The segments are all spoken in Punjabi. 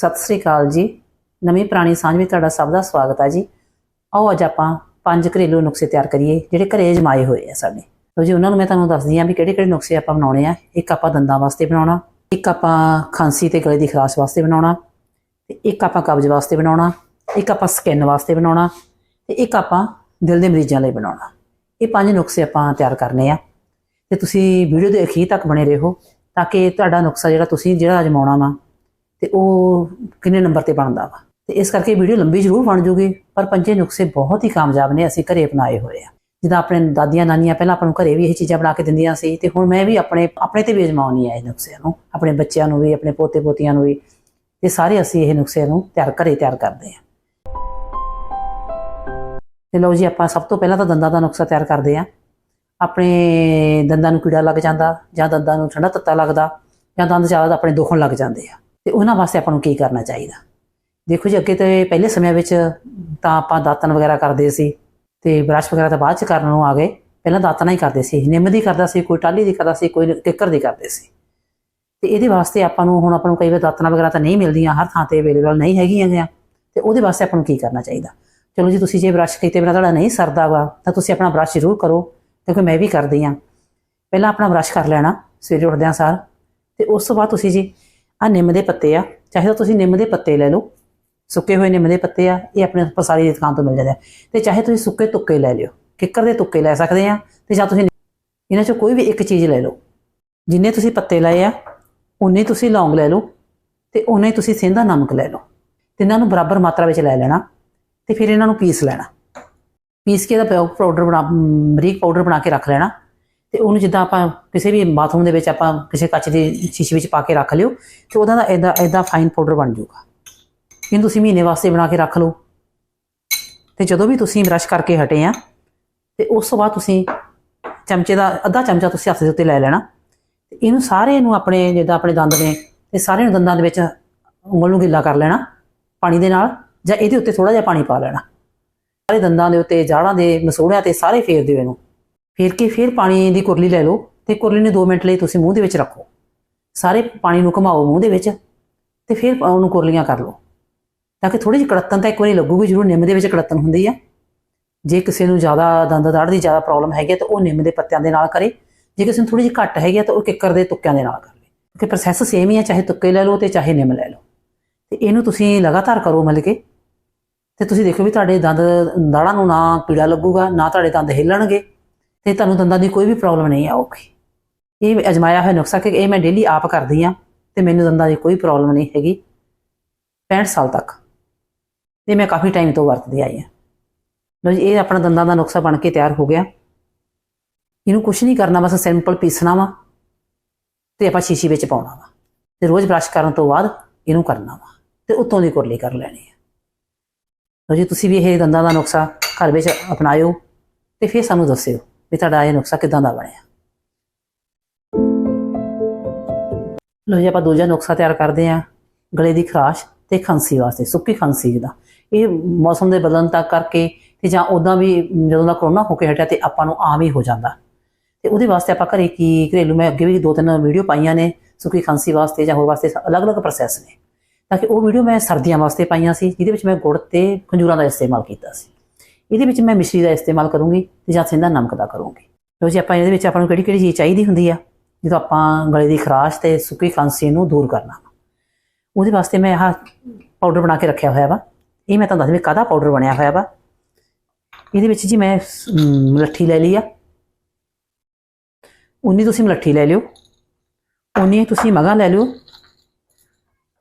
ਸਤਿ ਸ੍ਰੀ ਅਕਾਲ ਜੀ। ਨਵੀਂ ਪੁਰਾਣੀ ਸਾਂਝ ਵਿੱਚ ਤੁਹਾਡਾ ਸਭ ਦਾ ਸਵਾਗਤ ਹੈ ਜੀ। ਆਓ ਅੱਜ ਆਪਾਂ ਪੰਜ ਘਰੇਲੂ ਨੁਸਖੇ ਤਿਆਰ ਕਰੀਏ, ਜਿਹੜੇ ਘਰੇ ਅਜਮਾਏ ਹੋਏ ਆ ਸਾਡੇ। ਲਓ ਜੀ, ਉਹਨਾਂ ਨੂੰ ਮੈਂ ਤੁਹਾਨੂੰ ਦੱਸਦੀ ਹਾਂ ਵੀ ਕਿਹੜੇ ਕਿਹੜੇ ਨੁਸਖੇ ਆਪਾਂ ਬਣਾਉਣੇ ਆ। ਇੱਕ ਆਪਾਂ ਦੰਦਾਂ ਵਾਸਤੇ ਬਣਾਉਣਾ, ਇੱਕ ਆਪਾਂ ਖਾਂਸੀ ਤੇ ਗਲੇ ਦੀ ਖਰਾਸ਼ ਵਾਸਤੇ ਬਣਾਉਣਾ, ਤੇ ਇੱਕ ਆਪਾਂ ਕਬਜ਼ ਵਾਸਤੇ ਬਣਾਉਣਾ, ਇੱਕ ਆਪਾਂ ਸਕਿਨ ਵਾਸਤੇ ਬਣਾਉਣਾ, ਤੇ ਇੱਕ ਆਪਾਂ ਦਿਲ ਦੇ ਮਰੀਜ਼ਾਂ ਲਈ ਬਣਾਉਣਾ। ਇਹ ਪੰਜ ਨੁਕਸੇ ਆਪਾਂ ਤਿਆਰ ਕਰਨੇ ਆ। ਤੇ ਤੁਸੀਂ ਵੀਡੀਓ ਦੇ ਅਖੀਰ ਤੱਕ ਬਣੇ ਰਹੋ, ਤਾਂ ਕਿ ਤੁਹਾਡਾ ਨੁਸਖਾ ਜਿਹੜਾ ਤੁਸੀਂ ਜਿਹੜਾ ਅਜਮਾਉਣਾ ਵਾ ਤੇ ਉਹ ਕਿੰਨੇ ਨੰਬਰ ਤੇ ਬਣਦਾ ਵਾ। ਤੇ ਇਸ ਕਰਕੇ ਵੀਡੀਓ ਲੰਬੀ ਜ਼ਰੂਰ ਬਣ ਜੂਗੀ, ਪਰ ਪੰਜੇ ਨੁਕਸੇ ਬਹੁਤ ਹੀ ਕਾਮਯਾਬ ਨੇ, ਅਸੀਂ ਘਰੇ ਅਪਣਾਏ ਹੋਏ ਆ। ਜਿੱਦਾਂ ਆਪਣੇ ਦਾਦੀਆਂ ਨਾਨੀਆਂ ਪਹਿਲਾਂ ਆਪਾਂ ਨੂੰ ਘਰੇ ਵੀ ਇਹ ਚੀਜ਼ਾਂ ਬਣਾ ਕੇ ਦਿੰਦੀਆਂ ਸੀ, ਤੇ ਹੁਣ ਮੈਂ ਵੀ ਆਪਣੇ ਆਪਣੇ ਤੇ ਵੀ ਅਜਮਾਉਣੀ ਆ ਇਹ ਨੁਕਸਿਆਂ ਨੂੰ, ਆਪਣੇ ਬੱਚਿਆਂ ਨੂੰ ਵੀ, ਆਪਣੇ ਪੋਤੇ ਪੋਤੀਆਂ ਨੂੰ ਵੀ, ਤੇ ਸਾਰੇ ਅਸੀਂ ਇਹ ਨੁਕਸੇ ਨੂੰ ਤਿਆਰ, ਘਰੇ ਤਿਆਰ ਕਰਦੇ ਆ। ਤੇ ਲਓ ਜੀ, ਆਪਾਂ ਸਭ ਤੋਂ ਪਹਿਲਾਂ ਤਾਂ ਦੰਦਾਂ ਦਾ ਨੁਕਸਾ ਤਿਆਰ ਕਰਦੇ ਆ। ਆਪਣੇ ਦੰਦਾਂ ਨੂੰ ਕੀੜਾ ਲੱਗ ਜਾਂਦਾ ਜਾਂ ਦੰਦਾਂ ਨੂੰ ਠੰਡਾ ਤੱਤਾ ਲੱਗਦਾ ਜਾਂ ਦੰਦ ਜ਼ਿਆਦਾ ਆਪਣੇ ਦੁਖਣ ਲੱਗ ਜਾਂਦੇ ਆ। ਤੇ ਉਹਨਾਂ ਵਾਸਤੇ ਆਪਾਂ ਨੂੰ ਕੀ ਕਰਨਾ ਚਾਹੀਦਾ? ਦੇਖੋ ਜੀ, ਅੱਗੇ ਤੇ ਪਹਿਲੇ ਸਮਿਆਂ ਵਿੱਚ ਤਾਂ ਆਪਾਂ ਦਾਤਨ ਵਗੈਰਾ ਕਰਦੇ ਸੀ ਤੇ ਬ੍ਰਸ਼ ਵਗੈਰਾ ਤਾਂ ਬਾਅਦ ਚ ਕਰਨ ਨੂੰ ਆ ਗਏ। ਪਹਿਲਾਂ ਦਾਤਨਾ ਹੀ ਕਰਦੇ ਸੀ। ਨਿੰਮ ਦੀ ਕਰਦਾ ਸੀ, ਕੋਈ ਟਾਲੀ ਦੀ ਕਰਦਾ ਸੀ, ਕੋਈ ਕਿੱਕਰ ਦੀ ਕਰਦੇ ਸੀ। ਤੇ ਇਹਦੇ ਵਾਸਤੇ ਆਪਾਂ ਨੂੰ ਹੁਣ ਆਪਾਂ ਨੂੰ ਕਈ ਵਾਰ ਦਾਤਨਾ ਵਗੈਰਾ ਤਾਂ ਨਹੀਂ ਮਿਲਦੀਆਂ, ਹਰ ਥਾਂ ਤੇ ਅਵੇਲੇਬਲ ਨਹੀਂ ਹੈਗੀਆਂ ਗਿਆ ਤੇ ਉਹਦੇ ਵਾਸਤੇ ਆਪਾਂ ਨੂੰ ਕੀ ਕਰਨਾ ਚਾਹੀਦਾ? ਚਲੋ ਜੀ, ਤੁਸੀਂ ਜੇ ਬ੍ਰਸ਼ ਕੀਤੇ ਬਿਨਾਂ ਤੁਹਾਡਾ ਨਹੀਂ ਸਰਦਾ ਵਾ, ਤਾਂ ਤੁਸੀਂ ਆਪਣਾ ਬ੍ਰਸ਼ ਜ਼ਰੂਰ ਕਰੋ। ਕਿਉਂਕਿ ਮੈਂ ਵੀ ਕਰਦੀ ਆ ਪਹਿਲਾਂ ਆਪਣਾ ਬ੍ਰਸ਼ ਕਰ ਲੈਣਾ, ਸਵੇਰੇ ਉੱਠਦਿਆਂ ਸਾਰ। ਤੇ ਉਸ ਤੋਂ ਬਾਅਦ ਤੁਸੀਂ ਜੀ ਆ ਨਿੰਮ ਦੇ ਪੱਤੇ ਆ, ਚਾਹੇ ਤਾਂ ਤੁਸੀਂ ਨਿੰਮ ਦੇ ਪੱਤੇ ਲੈ ਲਓ, ਸੁੱਕੇ ਹੋਏ ਨਿੰਮ ਦੇ ਪੱਤੇ ਆ, ਇਹ ਆਪਣੇ ਪਸਾਰੀ ਦੀ ਦੁਕਾਨ ਤੋਂ ਮਿਲ ਜਾਂਦੇ ਆ। ਤੇ ਚਾਹੇ ਤੁਸੀਂ ਸੁੱਕੇ ਤੁੱਕੇ ਲੈ ਲਿਓ, ਕਿੱਕਰ ਦੇ ਤੁੱਕੇ ਲੈ ਸਕਦੇ ਆ, ਤੇ ਜਾਂ ਤੁਸੀਂ ਇਹਨਾਂ ਚੋਂ ਕੋਈ ਵੀ ਇੱਕ ਚੀਜ਼ ਲੈ ਲਓ। ਜਿੰਨੇ ਤੁਸੀਂ ਪੱਤੇ ਲਏ ਆ ਉਨੇ ਤੁਸੀਂ ਲੌਂਗ ਲੈ ਲਓ, ਤੇ ਉਨੇ ਹੀ ਤੁਸੀਂ ਸਿੰਧਾ ਨਮਕ ਲੈ ਲਓ। ਤੇ ਇਹਨਾਂ ਨੂੰ ਬਰਾਬਰ ਮਾਤਰਾ ਵਿੱਚ ਲੈ ਲੈਣਾ, ਤੇ ਫਿਰ ਇਹਨਾਂ ਨੂੰ ਪੀਸ ਲੈਣਾ। ਪੀਸ ਕੇ ਇਹਦਾ ਪਾਊਡਰ ਬਣਾ ਬਰੀਕ ਪਾਊਡਰ ਬਣਾ ਕੇ ਰੱਖ ਲੈਣਾ ਤੇ ਉਹਨੂੰ ਜਿੱਦਾਂ ਆਪਾਂ ਕਿਸੇ ਵੀ ਬਾਥਰੂਮ ਦੇ ਵਿੱਚ ਆਪਾਂ ਕਿਸੇ ਕੱਚ ਦੇ ਸ਼ੀਸ਼ੇ ਵਿੱਚ ਪਾ ਕੇ ਰੱਖ ਲਿਓ ਤੇ ਉਹਦਾ ਦਾ ਇਦਾਂ ਇਦਾਂ ਫਾਈਨ ਪਾਊਡਰ ਬਣ ਜਾਊਗਾ। ਇਹਨੂੰ ਤੁਸੀਂ ਮਹੀਨੇ ਵਾਸਤੇ ਬਣਾ ਕੇ ਰੱਖ ਲਓ। ਤੇ ਜਦੋਂ ਵੀ ਤੁਸੀਂ ਬ੍ਰਸ਼ ਕਰਕੇ ਹਟੇ ਆ, ਤੇ ਉਸ ਤੋਂ ਬਾਅਦ ਤੁਸੀਂ ਚਮਚੇ ਦਾ, ਅੱਧਾ ਚਮਚਾ ਤੁਸੀਂ ਹੱਥ ਦੇ ਉੱਤੇ ਲੈ ਲੈਣਾ। ਤੇ ਇਹਨੂੰ ਸਾਰੇ ਨੂੰ ਆਪਣੇ, ਜਿੱਦਾਂ ਆਪਣੇ ਦੰਦ ਨੇ ਤੇ ਸਾਰੇ ਨੂੰ ਦੰਦਾਂ ਦੇ ਵਿੱਚ ਉਂਗਲ ਨੂੰ ਗਿੱਲਾ ਕਰ ਲੈਣਾ, ਪਾਣੀ ਦੇ ਨਾਲ, ਜਾਂ ਇਹਦੇ ਉੱਤੇ ਥੋੜਾ ਜਿਹਾ ਪਾਣੀ ਪਾ ਲੈਣਾ। ਸਾਰੇ ਦੰਦਾਂ ਦੇ ਉੱਤੇ, ਜਾੜਾਂ ਦੇ, ਮਸੋੜਿਆਂ ਤੇ ਸਾਰੇ ਫੇਰ ਦਿਓ ਇਹਨੂੰ। ਫੇਰ ਕੇ ਫਿਰ ਪਾਣੀ ਦੀ ਕੁਰਲੀ ਲੈ ਲਓ ਤੇ ਕੁਰਲੀ ਨੂੰ 2 ਮਿੰਟ ਲਈ ਤੁਸੀਂ ਮੂੰਹ ਦੇ ਵਿੱਚ ਰੱਖੋ। ਸਾਰੇ ਪਾਣੀ ਨੂੰ ਘੁਮਾਓ ਮੂੰਹ ਦੇ ਵਿੱਚ ਤੇ ਫਿਰ ਉਹਨੂੰ ਕੁਰਲੀਆਂ ਕਰ ਲਓ। ਤਾਂ ਕਿ ਥੋੜੀ ਜਿਹੀ ਕੜਤਨ ਤਾਂ ਇੱਕ ਵਾਰੀ ਲੱਗੂਗੀ, ਜ਼ਰੂਰ ਨਿੰਮ ਦੇ ਵਿੱਚ ਕੜਤਨ ਹੁੰਦੀ ਆ। ਜੇ ਕਿਸੇ ਨੂੰ ਜ਼ਿਆਦਾ ਦੰਦ ਦਾੜ ਦੀ ਜ਼ਿਆਦਾ ਪ੍ਰੋਬਲਮ ਹੈਗੀ ਆ ਤਾਂ ਉਹ ਨਿੰਮ ਦੇ ਪੱਤਿਆਂ ਦੇ ਨਾਲ ਕਰੇ। ਜੇ ਕਿਸੇ ਨੂੰ ਥੋੜੀ ਜਿਹੀ ਘੱਟ ਹੈਗੀ ਆ ਤਾਂ ਉਹ ਕਿੱਕਰ ਦੇ ਤੁੱਕਿਆਂ ਦੇ ਨਾਲ ਕਰ ਲੇ। ਕਿਉਂਕਿ ਪ੍ਰੋਸੈਸ ਸੇਮ ਹੀ ਆ, ਚਾਹੇ ਤੁੱਕੇ ਲੈ ਲਓ ਤੇ ਚਾਹੇ ਨਿੰਮ ਲੈ ਲਓ। ਤੇ ਇਹਨੂੰ ਤੁਸੀਂ ਲਗਾਤਾਰ ਕਰੋ ਮਤਲਬ ਕਿ। ਤੇ ਤੁਸੀਂ ਦੇਖੋ ਵੀ ਤੁਹਾਡੇ ਦੰਦ ਦਾੜਾਂ ਨੂੰ ਨਾ ਪੀੜਾ ਲੱਗੂਗਾ, ਨਾ ਤੁਹਾਡੇ ਦੰਦ ਹਿੱਲਣਗੇ। ਤੇ ਤੁਹਾਨੂੰ ਦੰਦਾਂ ਦੀ ਕੋਈ ਵੀ ਪ੍ਰੋਬਲਮ ਨਹੀਂ ਆਊਗੀ। ਇਹ ਅਜਮਾਇਆ ਹੋਇਆ ਨੁਕਸਾ ਕਿ ਇਹ ਮੈਂ ਡੇਲੀ ਆਪ ਕਰਦੀ ਆ ਤੇ ਮੈਨੂੰ ਦੰਦਾਂ ਦੀ ਕੋਈ ਪ੍ਰੋਬਲਮ ਨਹੀਂ ਹੈਗੀ 65 ਸਾਲ ਤੱਕ। ਤੇ ਮੈਂ ਕਾਫੀ ਟਾਈਮ ਤੋਂ ਵਰਤਦੀ ਆਈ ਆ ਲਓ ਜੀ, ਇਹ ਆਪਣਾ ਦੰਦਾਂ ਦਾ ਨੁਕਸਾ ਬਣ ਕੇ ਤਿਆਰ ਹੋ ਗਿਆ। ਇਹਨੂੰ ਕੁਝ ਨਹੀਂ ਕਰਨਾ, ਬਸ ਸਿੰਪਲ ਪੀਸਣਾ ਵਾ ਤੇ ਆਪਾਂ ਸ਼ੀਸ਼ੀ ਵਿੱਚ ਪਾਉਣਾ ਵਾ। ਤੇ ਰੋਜ਼ ਬ੍ਰਸ਼ ਕਰਨ ਤੋਂ ਬਾਅਦ ਇਹਨੂੰ ਕਰਨਾ ਵਾ ਤੇ ਉੱਤੋਂ ਦੀ ਕੁਰਲੀ ਕਰ ਲੈਣੀ ਹੈ ਲਓ ਜੀ, ਤੁਸੀਂ ਵੀ ਇਹ ਦੰਦਾਂ ਦਾ ਨੁਕਸਾ ਘਰ ਵਿੱਚ ਅਪਣਾਇਓ ਤੇ ਫਿਰ ਸਾਨੂੰ ਦੱਸਿਓ। ਵੀ ਤੁਹਾਡਾ ਇਹ ਨੁਕਸਾ ਕਿਦਾਂ ਦਾ ਬਣਿਆ? ਲਓ ਜੀ, ਆਪਾਂ ਦੂਜਾ ਨੁਕਸਾ ਤਿਆਰ ਕਰਦੇ ਆਂ ਗਲੇ ਦੀ ਖਰਾਸ਼ ਤੇ ਖਾਂਸੀ ਵਾਸਤੇ, ਸੁੱਕੀ ਖਾਂਸੀ ਜਿਹਦਾ ਇਹ ਮੌਸਮ ਦੇ ਬਦਲਣ ਤੱਕ ਕਰਕੇ ਤੇ ਜਾਂ ਉਦਾਂ ਵੀ ਜਦੋਂ ਦਾ ਕਰੋਨਾ ਹੋ ਕੇ ਹਟਿਆ ਤੇ ਆਪਾਂ ਨੂੰ ਆਮ ਹੀ ਹੋ ਜਾਂਦਾ। ਤੇ ਉਹਦੇ ਵਾਸਤੇ ਆਪਾਂ ਘਰੇ ਕੀ, ਘਰੇਲੂ ਮੈਂ ਅੱਗੇ ਵੀ ਦੋ ਤਿੰਨ ਵੀਡੀਓ ਪਾਈਆਂ ਨੇ ਸੁੱਕੀ ਖਾਂਸੀ ਵਾਸਤੇ ਜਾਂ ਹੋਰ ਵਾਸਤੇ ਅਲੱਗ-ਅਲੱਗ ਪ੍ਰੋਸੈਸ ਨੇ। ਤਾਂ ਕਿ ਉਹ ਵੀਡੀਓ ਮੈਂ ਸਰਦੀਆਂ ਵਾਸਤੇ ਪਾਈਆਂ ਸੀ, ਜਿਹਦੇ ਵਿੱਚ ਮੈਂ ਗੁੜ ਤੇ ਖੰਜੂਰਾਂ ਦਾ ਇਸਤੇਮਾਲ ਕੀਤਾ ਸੀ। ਇਹਦੇ ਵਿੱਚ ਮੈਂ ਮਿਸ਼ਰੀ ਦਾ ਇਸਤੇਮਾਲ ਕਰੂੰਗੀ ਤੇ ਜਾਂ ਸਿੰਧਾ ਨਮਕ ਦਾ ਕਰੂੰਗੀ। ਲੋ ਜੀ, ਆਪਾਂ ਇਹਦੇ ਵਿੱਚ ਆਪਾਂ ਨੂੰ ਕਿਹੜੀ ਕਿਹੜੀ ਚੀਜ਼ ਚਾਹੀਦੀ ਹੁੰਦੀ ਆ? ਜਦੋਂ ਆਪਾਂ ਗਲੇ ਦੀ ਖਰਾਸ਼ ਤੇ ਸੁੱਕੀ ਖਾਂਸੀ ਨੂੰ ਦੂਰ ਕਰਨਾ। ਉਹਦੇ ਵਾਸਤੇ ਮੈਂ ਆਹ ਪਾਊਡਰ ਬਣਾ ਕੇ ਰੱਖਿਆ ਹੋਇਆ ਵਾ। ਇਹ ਮੈਂ ਤੁਹਾਨੂੰ ਦੱਸਦੀ ਕਾਹਦਾ ਪਾਊਡਰ ਬਣਿਆ ਹੋਇਆ ਵਾ। ਇਹਦੇ ਵਿੱਚ ਜੀ ਮੈਂ ਮਲੱਠੀ ਲੈ ਲਈ ਆ। ਉਨੀ ਤੁਸੀਂ ਮਲੱਠੀ ਲੈ ਲਿਓ। ਉਨੀ ਤੁਸੀਂ ਮਗਾ ਲੈ ਲਿਓ।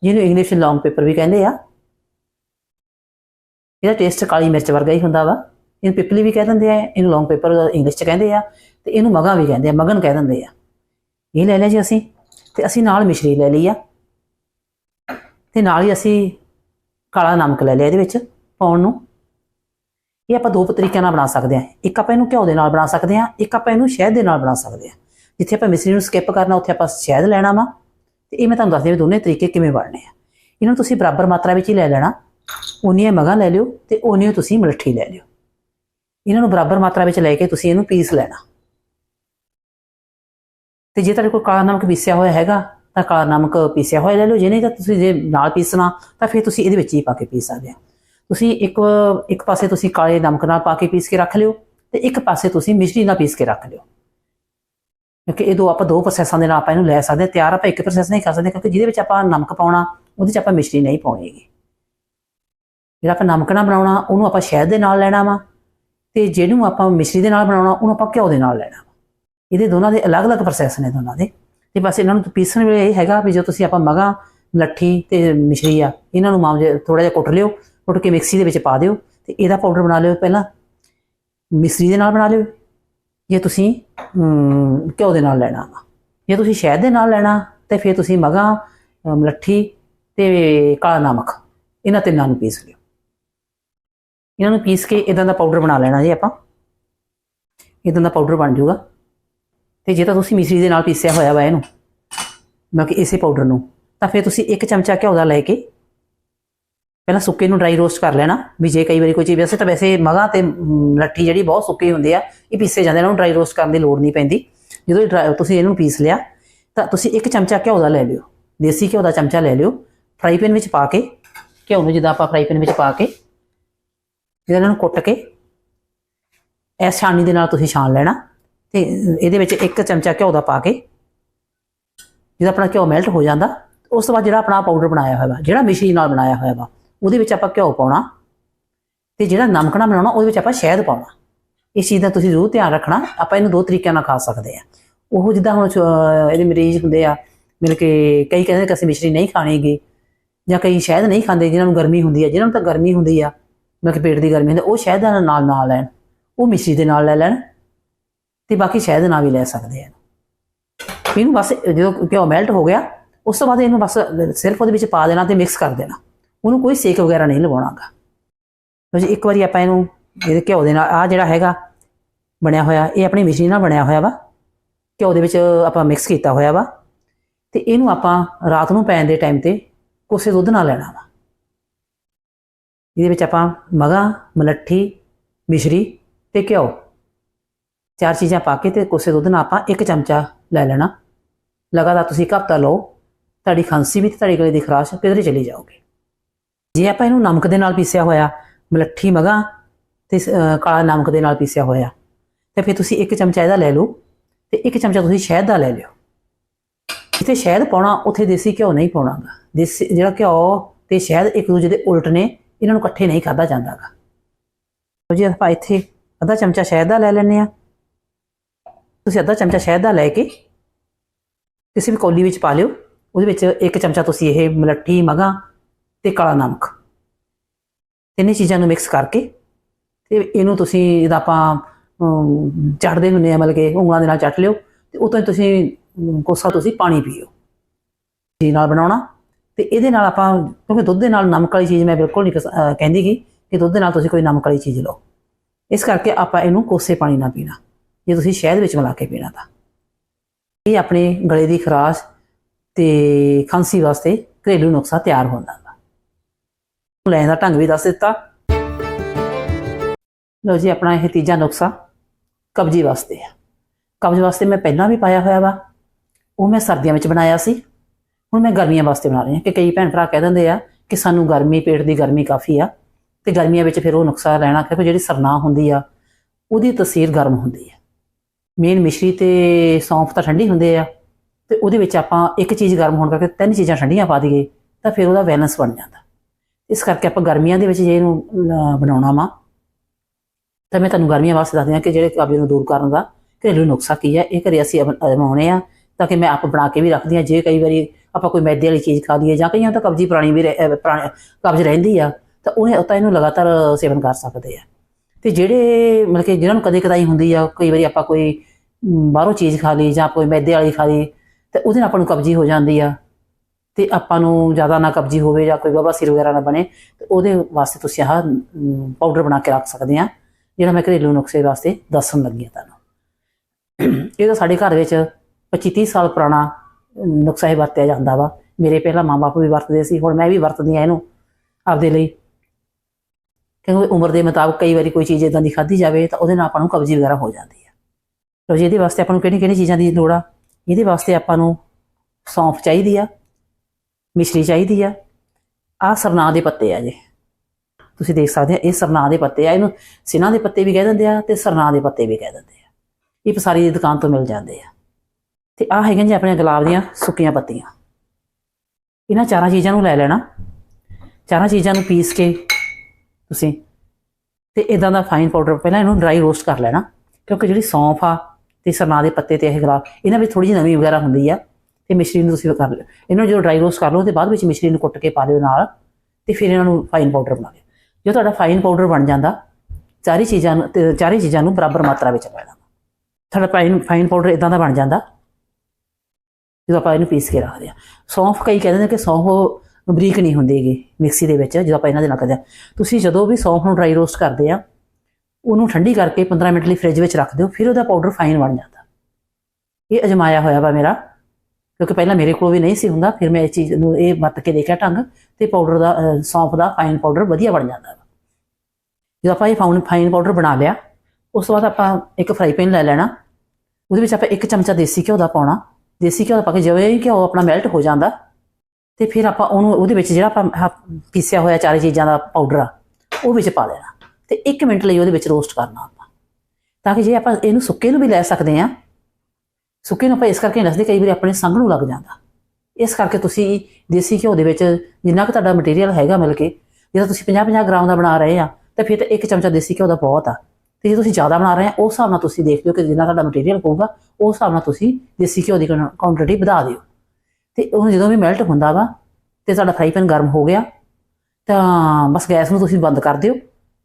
ਜਿਹਨੂੰ ਇੰਗਲਿਸ਼ ਲੌਂਗ ਪੇਪਰ ਵੀ ਕਹਿੰਦੇ ਆ। ਇਹਦਾ ਟੇਸਟ ਕਾਲੀ ਮਿਰਚ ਵਰਗਾ ਹੀ ਹੁੰਦਾ ਵਾ। ਇਹਨੂੰ ਪਿਪਲੀ ਵੀ ਕਹਿ ਦਿੰਦੇ ਆ, ਇਹਨੂੰ ਲੌਂਗ ਪੇਪਰ ਇੰਗਲਿਸ਼ ਚ ਕਹਿੰਦੇ ਆ ਤੇ ਇਹਨੂੰ ਮਗਾ ਵੀ ਕਹਿੰਦੇ ਆ, ਮਗਨ ਕਹਿ ਦਿੰਦੇ ਆ। ਇਹ ਲੈ ਲਿਆ ਜੀ ਅਸੀਂ ਤੇ ਅਸੀਂ ਨਾਲ ਮਿਸ਼ਰੀ ਲੈ ਲਈ ਆ। ਤੇ ਨਾਲ ਹੀ ਅਸੀਂ ਕਾਲਾ ਨਮਕ ਲੈ ਲਿਆ ਇਹਦੇ ਵਿੱਚ ਪਾਉਣ ਨੂੰ। ਇਹ ਆਪਾਂ ਦੋ ਤਰੀਕਿਆਂ ਨਾਲ ਬਣਾ ਸਕਦੇ ਆ। ਇੱਕ ਆਪਾਂ ਇਹਨੂੰ ਘਿਓ ਦੇ ਨਾਲ ਬਣਾ ਸਕਦੇ ਆ, ਇੱਕ ਆਪਾਂ ਇਹਨੂੰ ਸ਼ਹਿਦ ਦੇ ਨਾਲ ਬਣਾ ਸਕਦੇ ਆ। ਜਿੱਥੇ ਆਪਾਂ ਮਿਸ਼ਰੀ ਨੂੰ ਸਕਿਪ ਕਰਨਾ, ਉੱਥੇ ਆਪਾਂ ਸ਼ਹਿਦ ਲੈਣਾ ਵਾ। ਤੇ ਇਹ ਮੈਂ ਤੁਹਾਨੂੰ ਦੱਸਦੀ ਹਾਂ ਵੀ ਦੋਨੇ ਤਰੀਕੇ ਕਿਵੇਂ ਬਣਨੇ ਆ। ਇਹਨਾਂ ਨੂੰ ਤੁਸੀਂ ਬਰਾਬਰ ਮਾਤਰਾ ਵਿੱਚ ਹੀ ਲੈ ਲੈਣਾ। ਉਨੀਆਂ ਮਗਾ ਲੈ ਲਿਓ ਤੇ ਉਨੀਆਂ ਤੁਸੀਂ ਮਲੱਠੀ ਲੈ ਲਿਓ। ਇਹਨਾਂ ਨੂੰ ਬਰਾਬਰ ਮਾਤਰਾ ਵਿੱਚ ਲੈ ਕੇ ਤੁਸੀਂ ਇਹਨੂੰ ਪੀਸ ਲੈਣਾ। ਤੇ ਜੇ ਤੁਹਾਡੇ ਕੋਲ ਕਾਲਾ ਨਮਕ ਪੀਸਿਆ ਹੋਇਆ ਹੈਗਾ, ਤਾਂ ਕਾਲਾ ਨਮਕ ਪੀਸਿਆ ਹੋਇਆ ਲੈ ਲਓ। ਜੇ ਨਹੀਂ ਤਾਂ ਤੁਸੀਂ ਜੇ ਨਾਲ ਪੀਸਣਾ, ਤਾਂ ਫਿਰ ਤੁਸੀਂ ਇਹਦੇ ਵਿੱਚ ਹੀ ਪਾ ਕੇ ਪੀਸ ਸਕਦੇ ਹੋ। ਤੁਸੀਂ ਇੱਕ ਇੱਕ ਪਾਸੇ ਤੁਸੀਂ ਕਾਲੇ ਨਮਕ ਨਾਲ ਪਾ ਕੇ ਪੀਸ ਕੇ ਰੱਖ ਲਿਓ ਤੇ ਇੱਕ ਪਾਸੇ ਤੁਸੀਂ ਮਿਸ਼ਰੀ ਨਾਲ ਪੀਸ ਕੇ ਰੱਖ ਲਿਓ। ਕਿਉਂਕਿ ਇਹ ਦੋ ਆਪਾਂ ਦੋ ਪ੍ਰੋਸੈਸਾਂ ਦੇ ਨਾਲ ਆਪਾਂ ਇਹਨੂੰ ਲੈ ਸਕਦੇ ਤਿਆਰ ਆਪਾਂ ਇੱਕ ਪ੍ਰੋਸੈਸ ਨਹੀਂ ਕਰ ਸਕਦੇ ਕਿਉਂਕਿ ਜਿਹਦੇ ਵਿੱਚ ਆਪਾਂ ਨਮਕ ਪਾਉਣਾ, ਉਹਦੇ 'ਚ ਆਪਾਂ ਮਿਸ਼ਰੀ ਨਹੀਂ ਪਾਉਣੀ ਜਿਹੜਾ ਆਪਾਂ ਨਮਕ ਨਾਲ ਬਣਾਉਣਾ, ਉਹਨੂੰ ਆਪਾਂ ਸ਼ਹਿਦ ਦੇ ਨਾਲ ਲੈਣਾ ਵਾ ਤੇ ਜਿਹਨੂੰ ਆਪਾਂ ਮਿਸ਼ਰੀ ਦੇ ਨਾਲ ਬਣਾਉਣਾ, ਉਹਨੂੰ ਆਪਾਂ ਘਿਓ ਦੇ ਨਾਲ ਲੈਣਾ ਵਾ। ਇਹਦੇ ਦੋਨਾਂ ਦੇ ਅਲੱਗ-ਅਲੱਗ ਪ੍ਰੋਸੈਸ ਨੇ ਦੋਨਾਂ ਦੇ। ਤੇ ਬਸ ਇਹਨਾਂ ਨੂੰ ਪੀਸਣ ਵੇਲੇ ਇਹ ਹੈਗਾ ਵੀ ਜੋ ਤੁਸੀਂ ਆਪਾਂ ਮਗਾ, ਲੱਠੀ ਤੇ ਮਿਸ਼ਰੀ ਆ, ਇਹਨਾਂ ਨੂੰ ਮਾਮਲੇ ਥੋੜਾ ਜਿਹਾ ਕੁੱਟ ਲਿਓ, ਕੁੱਟ ਕੇ ਮਿਕਸੀ ਦੇ ਵਿੱਚ ਪਾ ਦਿਓ ਤੇ ਇਹਦਾ ਪਾਊਡਰ ਬਣਾ ਲਿਓ ਪਹਿਲਾਂ। ਮਿਸ਼ਰੀ ਦੇ ਨਾਲ ਬਣਾ ਲਿਓ, ਜੇ ਤੁਸੀਂ ਘਿਓ ਦੇ ਨਾਲ ਲੈਣਾ ਵਾ। ਜੇ ਤੁਸੀਂ ਸ਼ਹਿਦ ਦੇ ਨਾਲ ਲੈਣਾ, ਤੇ ਫਿਰ ਤੁਸੀਂ ਮਗਾ ਲੱਠੀ ਤੇ ਕਾਲਾ ਨਮਕ, ਇਹਨਾਂ ਤਿੰਨਾਂ ਨੂੰ ਪੀਸ ਲਿਓ। ਇਹਨਾਂ ਨੂੰ ਪੀਸ ਕੇ ਇਦਾਂ ਦਾ ਪਾਊਡਰ ਬਣਾ ਲੈਣਾ ਜੀ ਆਪਾਂ। ਇਦਾਂ ਦਾ ਪਾਊਡਰ ਬਣ ਜਾਊਗਾ। ਤੇ ਜੇ ਤਾਂ ਤੁਸੀਂ ਮਿਸ਼ਰੀ ਦੇ ਨਾਲ ਪੀਸਿਆ ਹੋਇਆ ਵਾ ਇਹਨੂੰ, ਬਾਕੀ ਇਸੇ ਪਾਊਡਰ ਨੂੰ, ਤਾਂ ਫਿਰ ਤੁਸੀਂ ਇੱਕ ਚਮਚਾ ਘਿਓ ਦਾ ਲੈ ਕੇ ਪਹਿਲਾਂ ਸੁੱਕੇ ਨੂੰ ਡਰਾਈ ਰੋਸਟ ਕਰ ਲੈਣਾ। ਵੀ ਜੇ ਕਈ ਵਾਰੀ ਕੋਈ ਚੀਜ਼, ਵੈਸੇ ਤਾਂ ਵੈਸੇ ਮਗਾ ਤੇ ਲੱਠੀ ਜਿਹੜੀ ਬਹੁਤ ਸੁੱਕੀ ਹੁੰਦੀ ਆ, ਇਹ ਪੀਸੇ ਜਾਂਦੇ ਇਹਨਾਂ ਨੂੰ ਡਰਾਈ ਰੋਸਟ ਕਰਨ ਦੀ ਲੋੜ ਨਹੀਂ ਪੈਂਦੀ। ਜਦੋਂ ਇਹ dry- ਤੁਸੀਂ ਇਹਨੂੰ ਪੀਸ ਲਿਆ, ਤਾਂ ਤੁਸੀਂ ਇੱਕ ਚਮਚਾ ਘਿਓ ਦਾ ਲੈ ਲਿਓ। ਦੇਸੀ ਘਿਓ ਦਾ ਚਮਚਾ ਲੈ ਲਿਓ। ਫਰਾਈ ਪੈਨ ਵਿੱਚ ਪਾ ਕੇ, ਘਿਓ ਨੂੰ ਜਿੱਦਾਂ ਆਪਾਂ ਫਰਾਈ ਪੈਨ ਵਿੱਚ ਪਾ ਕੇ ਜਦੋਂ ਇਹਨਾਂ ਨੂੰ ਕੁੱਟ ਕੇ ਇਸ ਛਾਣੀ ਦੇ ਨਾਲ ਤੁਸੀਂ ਛਾਣ ਲੈਣਾ ਤੇ ਇਹਦੇ ਵਿੱਚ ਇੱਕ ਚਮਚਾ ਘਿਓ ਦਾ ਪਾ ਕੇ ਜਦੋਂ ਆਪਣਾ ਘਿਓ ਮੈਲਟ ਹੋ ਜਾਂਦਾ, ਉਸ ਤੋਂ ਬਾਅਦ ਜਿਹੜਾ ਆਪਣਾ ਪਾਊਡਰ ਬਣਾਇਆ ਹੋਇਆ ਵਾ, ਜਿਹੜਾ ਮਿਸ਼ਰੀ ਨਾਲ ਬਣਾਇਆ ਹੋਇਆ ਵਾ, ਉਹਦੇ ਵਿੱਚ ਆਪਾਂ ਘਿਓ ਪਾਉਣਾ ਤੇ ਜਿਹੜਾ ਨਮਕ ਨਾਲ ਬਣਾਉਣਾ, ਉਹਦੇ ਵਿੱਚ ਆਪਾਂ ਸ਼ਹਿਦ ਪਾਉਣਾ। ਇਸ ਚੀਜ਼ ਦਾ ਤੁਸੀਂ ਜ਼ਰੂਰ ਧਿਆਨ ਰੱਖਣਾ, ਆਪਾਂ ਇਹਨੂੰ ਦੋ ਤਰੀਕਿਆਂ ਨਾਲ ਖਾ ਸਕਦੇ ਆ ਉਹ ਜਿੱਦਾਂ ਹੁਣ ਇਹਦੇ ਮਰੀਜ਼ ਹੁੰਦੇ ਆ ਮਿਲ ਕੇ ਕਈ ਕਹਿੰਦੇ ਕਿ ਅਸੀਂ ਮਿਸ਼ਰੀ ਨਹੀਂ ਖਾਣੀਗੀ ਜਾਂ ਕਈ ਸ਼ਹਿਦ ਨਹੀਂ ਖਾਂਦੇ ਜਿਨ੍ਹਾਂ ਨੂੰ ਗਰਮੀ ਹੁੰਦੀ ਆ ਜਿਨ੍ਹਾਂ ਨੂੰ ਤਾਂ ਗਰਮੀ ਹੁੰਦੀ ਆ ਮਿਲ ਪੇਟ ਦੀ ਗਰਮੀ ਹੁੰਦੀ, ਉਹ ਸ਼ਹਿਦ ਨਾਲ ਨਾਲ ਲੈਣ, ਉਹ ਮਿਸ਼ਰੀ ਦੇ ਨਾਲ ਲੈ ਲੈਣ ਤੇ ਬਾਕੀ ਸ਼ਹਿਦ ਨਾਲ ਵੀ ਲੈ ਸਕਦੇ ਆ। ਇਹਨੂੰ ਬਸ ਜਦੋਂ ਘਿਓ ਮੈਲਟ ਹੋ ਗਿਆ, ਉਸ ਤੋਂ ਬਾਅਦ ਇਹਨੂੰ ਬਸ ਸਿਰਫ ਉਹਦੇ ਵਿੱਚ ਪਾ ਦੇਣਾ ਤੇ ਮਿਕਸ ਕਰ ਦੇਣਾ। ਉਹਨੂੰ ਕੋਈ ਸੇਕ ਵਗੈਰਾ ਨਹੀਂ ਲਗਾਉਣਾਗਾ। ਲਓ ਜੀ, ਇੱਕ ਵਾਰੀ ਆਪਾਂ ਇਹਨੂੰ ਇਹਦੇ ਘਿਓ ਦੇ ਨਾਲ ਆ ਜਿਹੜਾ ਹੈਗਾ ਬਣਿਆ ਹੋਇਆ, ਇਹ ਆਪਣੀ ਮਸ਼ੀਨ ਨਾਲ ਬਣਿਆ ਹੋਇਆ ਵਾ। ਘਿਓ ਦੇ ਵਿੱਚ ਆਪਾਂ ਮਿਕਸ ਕੀਤਾ ਹੋਇਆ ਵਾ। ਤੇ ਇਹਨੂੰ ਆਪਾਂ ਰਾਤ ਨੂੰ ਪੈਣ ਦੇ ਟਾਈਮ ਤੇ ਕੋਸੇ ਦੁੱਧ ਨਾਲ ਲੈਣਾ ਵਾ। ਇਹਦੇ ਵਿੱਚ ਆਪਾਂ ਮਗਾ, ਮਲੱਠੀ, ਮਿਸ਼ਰੀ ਤੇ ਘਿਓ। ਚਾਰ ਚੀਜ਼ਾਂ ਪਾ ਕੇ ਤੇ ਕੋਸੇ ਦੁੱਧ ਨਾਲ ਆਪਾਂ ਇੱਕ ਚਮਚਾ ਲੈ ਲੈਣਾ। ਲਗਾਤਾਰ ਤੁਸੀਂ ਇੱਕ ਹਫ਼ਤਾ ਲਓ, ਤੁਹਾਡੀ ਖਾਂਸੀ ਵੀ ਤੇ ਤੁਹਾਡੀ ਗਲੇ ਦੀ ਖਰਾਸ਼ ਕਿਧਰੇ ਚਲੀ ਜਾਓਗੇ ਜੇ ਆਪਾਂ ਇਹਨੂੰ ਨਮਕ ਦੇ ਨਾਲ ਪੀਸਿਆ ਹੋਇਆ, ਮਲੱਠੀ, ਮਗਾ ਤੇ ਕਾਲਾ ਨਮਕ ਦੇ ਨਾਲ ਪੀਸਿਆ ਹੋਇਆ, ਤੇ ਫਿਰ ਤੁਸੀਂ ਇੱਕ ਚਮਚਾ ਇਹਦਾ ਲੈ ਲਓ ਤੇ ਇੱਕ ਚਮਚਾ ਤੁਸੀਂ ਸ਼ਹਿਦ ਦਾ ਲੈ ਲਿਓ। ਜਿੱਥੇ ਸ਼ਹਿਦ ਪਾਉਣਾ, ਉੱਥੇ ਦੇਸੀ ਘਿਓ ਨਹੀਂ ਪਾਉਣਾਗਾ ਦੇਸੀ, ਜਿਹੜਾ ਘਿਓ ਤੇ ਸ਼ਹਿਦ ਇੱਕ ਦੂਜੇ ਦੇ ਉਲਟ ਨੇ ਇਹਨਾਂ ਨੂੰ ਇਕੱਠੇ ਨਹੀਂ ਖਾਦਾ ਜਾਂਦਾਗਾ। ਲਓ ਜੀ ਆਪਾਂ ਇੱਥੇ ਅੱਧਾ ਚਮਚਾ ਸ਼ਹਿਦ ਦਾ ਲੈ ਲੈਂਦੇ ਆ ਤੁਸੀਂ ਅੱਧਾ ਚਮਚਾ ਸ਼ਹਿਦ ਦਾ ਲੈ ਕੇ ਕਿਸੇ ਵੀ ਕੌਲੀ ਵਿੱਚ ਪਾ ਲਿਓ। ਉਹਦੇ ਵਿੱਚ ਇੱਕ ਚਮਚਾ ਤੁਸੀਂ ਇਹ ਮਲੱਠੀ ਮਗਾ ਤੇ ਕਾਲਾ ਨਮਕ। ਤਿੰਨੇ ਚੀਜ਼ਾਂ ਨੂੰ ਮਿਕਸ ਕਰਕੇ ਤੇ ਇਹਨੂੰ ਤੁਸੀਂ ਇਹਦਾ ਆਪਾਂ ਅਮ, ਚੜਦੇ ਹੁੰਦੇ ਆ ਮਤਲਬ ਕਿ ਉਂਗਲਾਂ ਦੇ ਨਾਲ ਚੱਟ ਲਿਓ ਤੇ ਉਤੋਂ ਤੁਸੀਂ ਅਮ, ਕੋਸਾ ਤੁਸੀਂ ਪਾਣੀ ਪੀਓ। ਜੀ ਨਾਲ ਬਣਾਉਣਾ। ਤੇ ਇਹਦੇ ਨਾਲ ਆਪਾਂ, ਕਿਉਂਕਿ ਦੁੱਧ ਦੇ ਨਾਲ ਨਮਕ ਵਾਲੀ ਚੀਜ਼ ਮੈਂ ਬਿਲਕੁਲ ਨਹੀਂ ਕਹਿੰਦੀ ਗੀ ਕਿ ਦੁੱਧ ਦੇ ਨਾਲ ਤੁਸੀਂ ਕੋਈ ਨਮਕ ਵਾਲੀ ਚੀਜ਼ ਲਓ। ਇਸ ਕਰਕੇ ਆਪਾਂ ਇਹਨੂੰ ਕੋਸੇ ਪਾਣੀ ਨਾਲ ਪੀਣਾ, ਜੇ ਤੁਸੀਂ ਸ਼ਹਿਦ ਵਿੱਚ ਮਿਲਾ ਕੇ ਪੀਣਾ ਤਾਂ। ਇਹ ਆਪਣੇ ਗਲੇ ਦੀ ਖਰਾਸ਼ ਤੇ ਖਾਂਸੀ ਵਾਸਤੇ ਘਰੇਲੂ ਨੁਸਖਾ ਤਿਆਰ ਹੁੰਦਾ ਹੈ ਲੈਣ ਦਾ ਢੰਗ ਵੀ ਦੱਸ ਦਿੱਤਾ। ਲਓ ਜੀ, ਆਪਣਾ ਇਹ ਤੀਜਾ ਨੁਸਖਾ ਕਬਜੀ ਵਾਸਤੇ ਆ। ਕਬਜ਼ ਵਾਸਤੇ ਮੈਂ ਪਹਿਲਾਂ ਵੀ ਪਾਇਆ ਹੋਇਆ ਵਾ। ਉਹ ਮੈਂ ਸਰਦੀਆਂ ਵਿੱਚ ਬਣਾਇਆ ਸੀ। ਹੁਣ ਮੈਂ ਗਰਮੀਆਂ ਵਾਸਤੇ ਬਣਾ ਰਹੀ ਹਾਂ ਕਿ ਕਈ ਭੈਣ ਭਰਾ ਕਹਿ ਦਿੰਦੇ ਆ ਕਿ ਸਾਨੂੰ ਗਰਮੀ, ਪੇਟ ਦੀ ਗਰਮੀ ਕਾਫੀ ਆ ਤੇ ਗਰਮੀਆਂ ਵਿੱਚ ਫਿਰ ਉਹ ਨੁਕਸਾ ਰਹਿਣਾ ਕਿਉਂਕਿ ਜਿਹੜੀ ਸਰਨਾ ਹੁੰਦੀ ਆ, ਉਹਦੀ ਤਸੀਰ ਗਰਮ ਹੁੰਦੀ ਆ। ਮੇਨ ਮਿਸ਼ਰੀ ਤੇ ਸੌਂਫ ਤਾਂ ਠੰਡੀ ਹੁੰਦੇ ਆ ਤੇ ਉਹਦੇ ਵਿੱਚ ਆਪਾਂ ਇੱਕ ਚੀਜ਼ ਗਰਮ ਹੋਣ ਕਰਕੇ ਤਿੰਨ ਚੀਜ਼ਾਂ ਠੰਡੀਆਂ ਪਾ ਦਈਏ ਤਾਂ ਫਿਰ ਉਹਦਾ ਬੈਲੈਂਸ ਬਣ ਜਾਂਦਾ। ਇਸ ਕਰਕੇ ਆਪਾਂ ਗਰਮੀਆਂ ਦੇ ਵਿੱਚ ਜੇ ਇਹਨੂੰ ਬਣਾਉਣਾ ਵਾ, ਤਾਂ ਮੈਂ ਤੁਹਾਨੂੰ ਗਰਮੀਆਂ ਵਾਸਤੇ ਦੱਸਦੀ ਹਾਂ ਕਿ ਜਿਹੜੇ ਕਬਜ਼ ਨੂੰ ਦੂਰ ਕਰਨ ਦਾ ਘਰੇਲੂ ਨੁਕਸਾ ਕੀ ਹੈ ਇਹ ਘਰੇ ਅਸੀਂ ਅਮ- ਅਜਮਾਉਣੇ ਆ ਤਾਂ ਕਿ ਮੈਂ ਆਪ ਬਣਾ ਕੇ ਵੀ ਰੱਖਦੀ ਹਾਂ। ਜੇ ਕਈ ਵਾਰੀ ਆਪਾਂ ਕੋਈ ਮੈਦੇ ਵਾਲੀ ਚੀਜ਼ ਖਾ ਲਈਏ ਜਾਂ ਕਈਆਂ ਤਾਂ ਕਬਜੀ ਪੁਰਾਣੀ ਵੀ ਰਹਿ- ਅਹ, ਕਬਜ਼ ਰਹਿੰਦੀ ਆ ਤਾਂ ਉਹਨੇ ਤਾਂ ਇਹਨੂੰ ਲਗਾਤਾਰ ਸੇਵਨ ਕਰ ਸਕਦੇ ਆ। ਤੇ ਜਿਹੜੇ ਮਤਲਬ ਕਿ ਜਿਹਨਾਂ ਨੂੰ ਕਦੇ ਕਦਾਈ ਹੁੰਦੀ ਆ ਕਈ ਵਾਰੀ ਆਪਾਂ ਕੋਈ ਬਾਹਰੋਂ ਚੀਜ਼ ਖਾ ਲਈ ਜਾਂ ਕੋਈ ਮੈਦੇ ਵਾਲੀ ਖਾ ਲਈ ਤੇ ਉਹਦੇ ਨਾਲ ਆਪਾਂ ਨੂੰ ਕਬਜੀ ਹੋ ਜਾਂਦੀ ਆ। ਤੇ ਆਪਾਂ ਨੂੰ ਜ਼ਿਆਦਾ ਨਾ ਕਬਜੀ ਹੋਵੇ ਜਾਂ ਕੋਈ ਬਾਬਾ ਸਿਰ ਵਗੈਰਾ ਨਾ ਬਣੇ ਤੇ ਉਹਦੇ ਵਾਸਤੇ ਤੁਸੀਂ ਆਹ ਪਾਊਡਰ ਬਣਾ ਕੇ ਰੱਖ ਸਕਦੇ ਆ ਜਿਹੜਾ ਮੈਂ ਘਰੇਲੂ ਨੁਕਸੇ ਵਾਸਤੇ ਦੱਸਣ ਲੱਗੀ ਆ ਤੁਹਾਨੂੰ। ਇਹ ਤਾਂ ਸਾਡੇ ਘਰ ਵਿੱਚ 25 30 ਸਾਲ ਪੁਰਾਣਾ ਨੁਕਸਾ ਹੀ ਵਰਤਿਆ ਜਾਂਦਾ ਵਾ। ਮੇਰੇ ਪਹਿਲਾਂ ਮਾਂ-ਬਾਪ ਵੀ ਵਰਤਦੇ ਸੀ, ਹੁਣ ਮੈਂ ਵੀ ਵਰਤਦੀ ਆ ਇਹਨੂੰ ਆਪਦੇ ਲਈ। ਕਿਉਂਕਿ ਉਮਰ ਦੇ ਮੁਤਾਬਕ ਕਈ ਵਾਰੀ ਕੋਈ ਚੀਜ਼ ਇਦਾਂ ਦੀ ਖਾਧੀ ਜਾਵੇ ਤਾਂ ਉਹਦੇ ਨਾਲ ਆਪਾਂ ਨੂੰ ਕਬਜੀ ਵਗੈਰਾ ਹੋ ਜਾਂਦੀ ਆ। ਲੋ ਜੀ, ਇਹਦੇ ਵਾਸਤੇ ਆਪਾਂ ਨੂੰ ਕਿਹੜੀ ਕਿਹੜੀ ਚੀਜ਼ਾਂ ਦੀ ਲੋੜ ਆ? ਇਹਦੇ ਵਾਸਤੇ ਆਪਾਂ ਨੂੰ ਸੌਂਫ ਚਾਹੀਦੀ ਆ, ਮਿਸ਼ਰੀ ਚਾਹੀਦੀ ਆ। ਆ ਸਰਨਾ ਦੇ ਪੱਤੇ ਆ ਜੀ। ਤੁਸੀਂ ਦੇਖ ਸਕਦੇ ਆ, ਇਹ ਸਰਨਾ ਦੇ ਪੱਤੇ ਆ। ਇਹਨੂੰ ਸਿਨਾ ਦੇ ਪੱਤੇ ਵੀ ਕਹਿ ਦਿੰਦੇ ਆ ਤੇ ਸਰਨਾ ਦੇ ਪੱਤੇ ਵੀ ਕਹਿ ਦਿੰਦੇ ਆ। ਇਹ ਪਸਾਰੀ ਦੀ ਦੁਕਾਨ ਤੋਂ ਮਿਲ ਜਾਂਦੇ ਆ। ਤੇ ਆ ਹੈਗੀਆਂ ਜੀ ਆਪਣੇ ਗੁਲਾਬ ਦੀਆਂ ਸੁੱਕੀਆਂ ਪੱਤੀਆਂ। ਇਹਨਾਂ ਚਾਰਾਂ ਚੀਜ਼ਾਂ ਨੂੰ ਲੈ ਲੈਣਾ। ਚਾਰਾਂ ਚੀਜ਼ਾਂ ਨੂੰ ਪੀਸ ਕੇ ਤੁਸੀਂ ਤੇ ਇਦਾਂ ਦਾ ਫਾਈਨ ਪਾਊਡਰ ਪਹਿਲਾਂ ਇਹਨੂੰ ਡਰਾਈ ਰੋਸਟ ਕਰ ਲੈਣਾ, ਕਿਉਂਕਿ ਜਿਹੜੀ ਸੌਂਫ ਆ ਤੇ ਸਰਨਾ ਦੇ ਪੱਤੇ ਤੇ ਇਹ ਗੁਲਾਬ, ਇਹਨਾਂ ਵਿੱਚ ਥੋੜੀ ਜਿਹੀ ਨਮੀ ਵਗੈਰਾ ਹੁੰਦੀ ਆ ਤੇ ਮਿਸ਼ਰੀ ਨੂੰ ਤੁਸੀਂ ਉਹ ਕਰ ਲਓ। ਇਹਨਾਂ ਨੂੰ ਜਦੋਂ ਡਰਾਈ ਰੋਸਟ ਕਰ ਲਓ ਤੇ ਬਾਅਦ ਵਿੱਚ ਮਿਸ਼ਰੀ ਨੂੰ ਕੁੱਟ ਕੇ ਪਾ ਲਿਓ ਨਾਲ ਤੇ ਫਿਰ ਇਹਨਾਂ ਨੂੰ ਫਾਈਨ ਪਾਊਡਰ ਬਣਾ ਲਿਓ ਜਦੋਂ ਤੁਹਾਡਾ ਫਾਈਨ ਪਾਊਡਰ ਬਣ ਜਾਂਦਾ, ਚਾਰੀ ਚੀਜ਼ਾਂ ਨੂੰ ਤੇ ਚਾਰੀ ਚੀਜ਼ਾਂ ਨੂੰ ਬਰਾਬਰ ਮਾਤਰਾ ਵਿੱਚ ਲੈਣਾ। ਤੁਹਾਡਾ ਫਾਈਨ ਫਾਈਨ ਪਾਊਡਰ ਇਦਾਂ ਦਾ ਬਣ ਜਾਂਦਾ ਜਦੋਂ ਆਪਾਂ ਇਹਨੂੰ ਪੀਸ ਕੇ ਰੱਖਦੇ ਆ ਸੌਂਫ ਕਈ ਕਹਿੰਦੇ ਨੇ ਕਿ ਸੌਂਫ ਬਰੀਕ ਨਹੀਂ ਹੁੰਦੀਗੀ ਮਿਕਸੀ ਦੇ ਵਿੱਚ, ਜਦੋਂ ਆਪਾਂ ਇਹਨਾਂ ਦੇ ਨਾਲ ਕਰਦੇ ਆ ਤੁਸੀਂ ਜਦੋਂ ਵੀ ਸੌਂਫ ਨੂੰ ਡਰਾਈ ਰੋਸਟ ਕਰਦੇ ਆ ਉਹਨੂੰ ਠੰਡੀ ਕਰਕੇ 15 ਮਿੰਟ ਲਈ ਫ੍ਰਿਜ ਵਿੱਚ ਰੱਖ ਦਿਓ, ਫਿਰ ਉਹਦਾ ਪਾਊਡਰ ਫਾਈਨ ਬਣ ਜਾਂਦਾ। ਇਹ ਅਜਮਾਇਆ ਹੋਇਆ ਵਾ ਮੇਰਾ, ਕਿਉਂਕਿ ਪਹਿਲਾਂ ਮੇਰੇ ਕੋਲ ਵੀ ਨਹੀਂ ਸੀ ਹੁੰਦਾ, ਫਿਰ ਮੈਂ ਇਹ ਚੀਜ਼ ਨੂੰ ਇਹ ਵਰਤ ਕੇ ਦੇਖਿਆ ਢੰਗ, ਤੇ ਪਾਊਡਰ ਦਾ ਸੌਂਫ ਦਾ ਫਾਈਨ ਪਾਊਡਰ ਵਧੀਆ ਬਣ ਜਾਂਦਾ ਵਾ। ਜਦੋਂ ਆਪਾਂ ਇਹ ਫਾਉਨ ਫਾਈਨ ਪਾਊਡਰ ਬਣਾ ਲਿਆ, ਉਸ ਤੋਂ ਬਾਅਦ ਆਪਾਂ ਇੱਕ ਫਰਾਈ ਪੈਨ ਲੈ ਲੈਣਾ, ਉਹਦੇ ਵਿੱਚ ਆਪਾਂ ਇੱਕ ਚਮਚਾ ਦੇਸੀ ਘਿਓ ਦਾ ਪਾਉਣਾ ਦੇਸੀ ਘਿਓ ਪਾ ਕੇ ਜਿਵੇਂ ਹੀ ਘਿਓ ਆਪਣਾ ਮੈਲਟ ਹੋ ਜਾਂਦਾ ਤੇ ਫਿਰ ਆਪਾਂ ਉਹਨੂੰ, ਉਹਦੇ ਵਿੱਚ ਜਿਹੜਾ ਆਪਾਂ ਆਹ ਪੀਸਿਆ ਹੋਇਆ ਚਾਰੇ ਚੀਜ਼ਾਂ ਦਾ ਪਾਊਡਰ ਆ, ਉਹ ਵਿੱਚ ਪਾ ਦੇਣਾ ਤੇ 1 ਮਿੰਟ ਲਈ ਉਹਦੇ ਵਿੱਚ ਰੋਸਟ ਕਰਨਾ ਆਪਾਂ ਤਾਂ ਕਿ ਜੇ ਆਪਾਂ ਇਹਨੂੰ ਸੁੱਕੇ ਨੂੰ ਵੀ ਲੈ ਸਕਦੇ ਆ ਸੁੱਕੇ ਨੂੰ ਆਪਾਂ ਇਸ ਕਰਕੇ ਦੱਸਦੇ ਕਈ ਵਾਰੀ ਆਪਣੇ ਸੰਘ ਨੂੰ ਲੱਗ ਜਾਂਦਾ। ਇਸ ਕਰਕੇ ਤੁਸੀਂ ਦੇਸੀ ਘਿਓ ਦੇ ਵਿੱਚ ਜਿੰਨਾ ਕੁ ਤੁਹਾਡਾ ਮਟੀਰੀਅਲ ਹੈਗਾ ਮਿਲ ਕੇ ਜੇ ਤੁਸੀਂ 50-50 ਗ੍ਰਾਮ ਦਾ ਬਣਾ ਰਹੇ ਆ, ਤਾਂ ਫਿਰ ਤਾਂ ਇੱਕ ਚਮਚਾ ਦੇਸੀ ਘਿਓ ਦਾ ਬਹੁਤ ਆ। ਤੇ ਜੇ ਤੁਸੀਂ ਜ਼ਿਆਦਾ ਬਣਾ ਰਹੇ ਆ ਉਸ ਹਿਸਾਬ ਨਾਲ ਤੁਸੀਂ ਦੇਖ ਲਿਓ ਕਿ ਜਿੰਨਾ ਤੁਹਾਡਾ ਮਟੀਰੀਅਲ ਪਊਗਾ ਉਸ ਹਿਸਾਬ ਨਾਲ ਤੁਸੀਂ ਦੇਸੀ ਘਿਓ ਦੀ ਕੁਆਂਟੀਟੀ ਵਧਾ ਦਿਓ। ਤੇ ਉਹ ਜਦੋਂ ਵੀ ਮੈਲਟ ਹੁੰਦਾ ਵਾ ਤੇ ਤੁਹਾਡਾ ਫਰਾਈ ਪੈਨ ਗਰਮ ਹੋ ਗਿਆ ਤਾਂ ਬਸ ਗੈਸ ਨੂੰ ਤੁਸੀਂ ਬੰਦ ਕਰ ਦਿਓ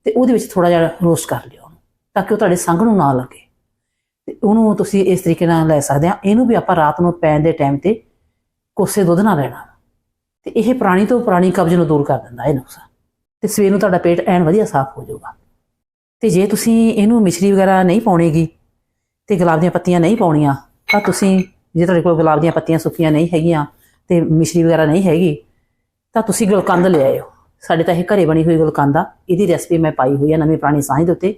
ਤੇ ਉਹਦੇ ਵਿੱਚ ਥੋੜਾ ਜਿਹਾ ਰੋਸਟ ਕਰ ਲਿਓ ਉਹਨੂੰ, ਤਾਂ ਕਿ ਉਹ ਤੁਹਾਡੇ ਸੰਘ ਨੂੰ ਨਾ ਲੱਗੇ। ਤੇ ਉਹਨੂੰ ਤੁਸੀਂ ਇਸ ਤਰੀਕੇ ਨਾਲ ਲੈ ਸਕਦੇ ਆ। ਇਹਨੂੰ ਵੀ ਆਪਾਂ ਰਾਤ ਨੂੰ ਪੈਣ ਦੇ ਟਾਈਮ ਤੇ ਕੋਸੇ ਦੁੱਧ ਨਾਲ ਲੈਣਾ। ਤੇ ਇਹ ਪੁਰਾਣੀ ਤੋਂ ਪੁਰਾਣੀ ਕਬਜ਼ ਨੂੰ ਦੂਰ ਕਰ ਦਿੰਦਾ ਇਹ ਨੁਕਸਾ ਤੇ ਸਵੇਰ ਨੂੰ ਤੁਹਾਡਾ ਪੇਟ ਐਨ ਵਧੀਆ ਸਾਫ਼ ਹੋ ਜਾਊਗਾ। ਤੇ ਜੇ ਤੁਸੀਂ ਇਹਨੂੰ ਮਿਸ਼ਰੀ ਵਗੈਰਾ ਨਹੀਂ ਪਾਉਣੀਗੀ ਤੇ ਗੁਲਾਬ ਦੀਆਂ ਪੱਤੀਆਂ ਨਹੀਂ ਪਾਉਣੀਆਂ, ਤਾਂ ਤੁਸੀਂ ਜੇ ਤੁਹਾਡੇ ਕੋਲ ਗੁਲਾਬ ਦੀਆਂ ਪੱਤੀਆਂ ਸੁੱਕੀਆਂ ਨਹੀਂ ਹੈਗੀਆਂ ਤੇ ਮਿਸ਼ਰੀ ਵਗੈਰਾ ਨਹੀਂ ਹੈਗੀ, ਤਾਂ ਤੁਸੀਂ ਗੁਲਕੰਦ ਲੈ ਆਇਓ। ਸਾਡੇ ਤਾਂ ਇਹ ਘਰੇ ਬਣੀ ਹੋਈ ਗੁਲਕੰਦ ਆ, ਇਹਦੀ ਰੈਸਪੀ ਮੈਂ ਪਾਈ ਹੋਈ ਆ ਨਵੀਂ ਪੁਰਾਣੀ ਸਾਂਝ ਦੇ ਉੱਤੇ।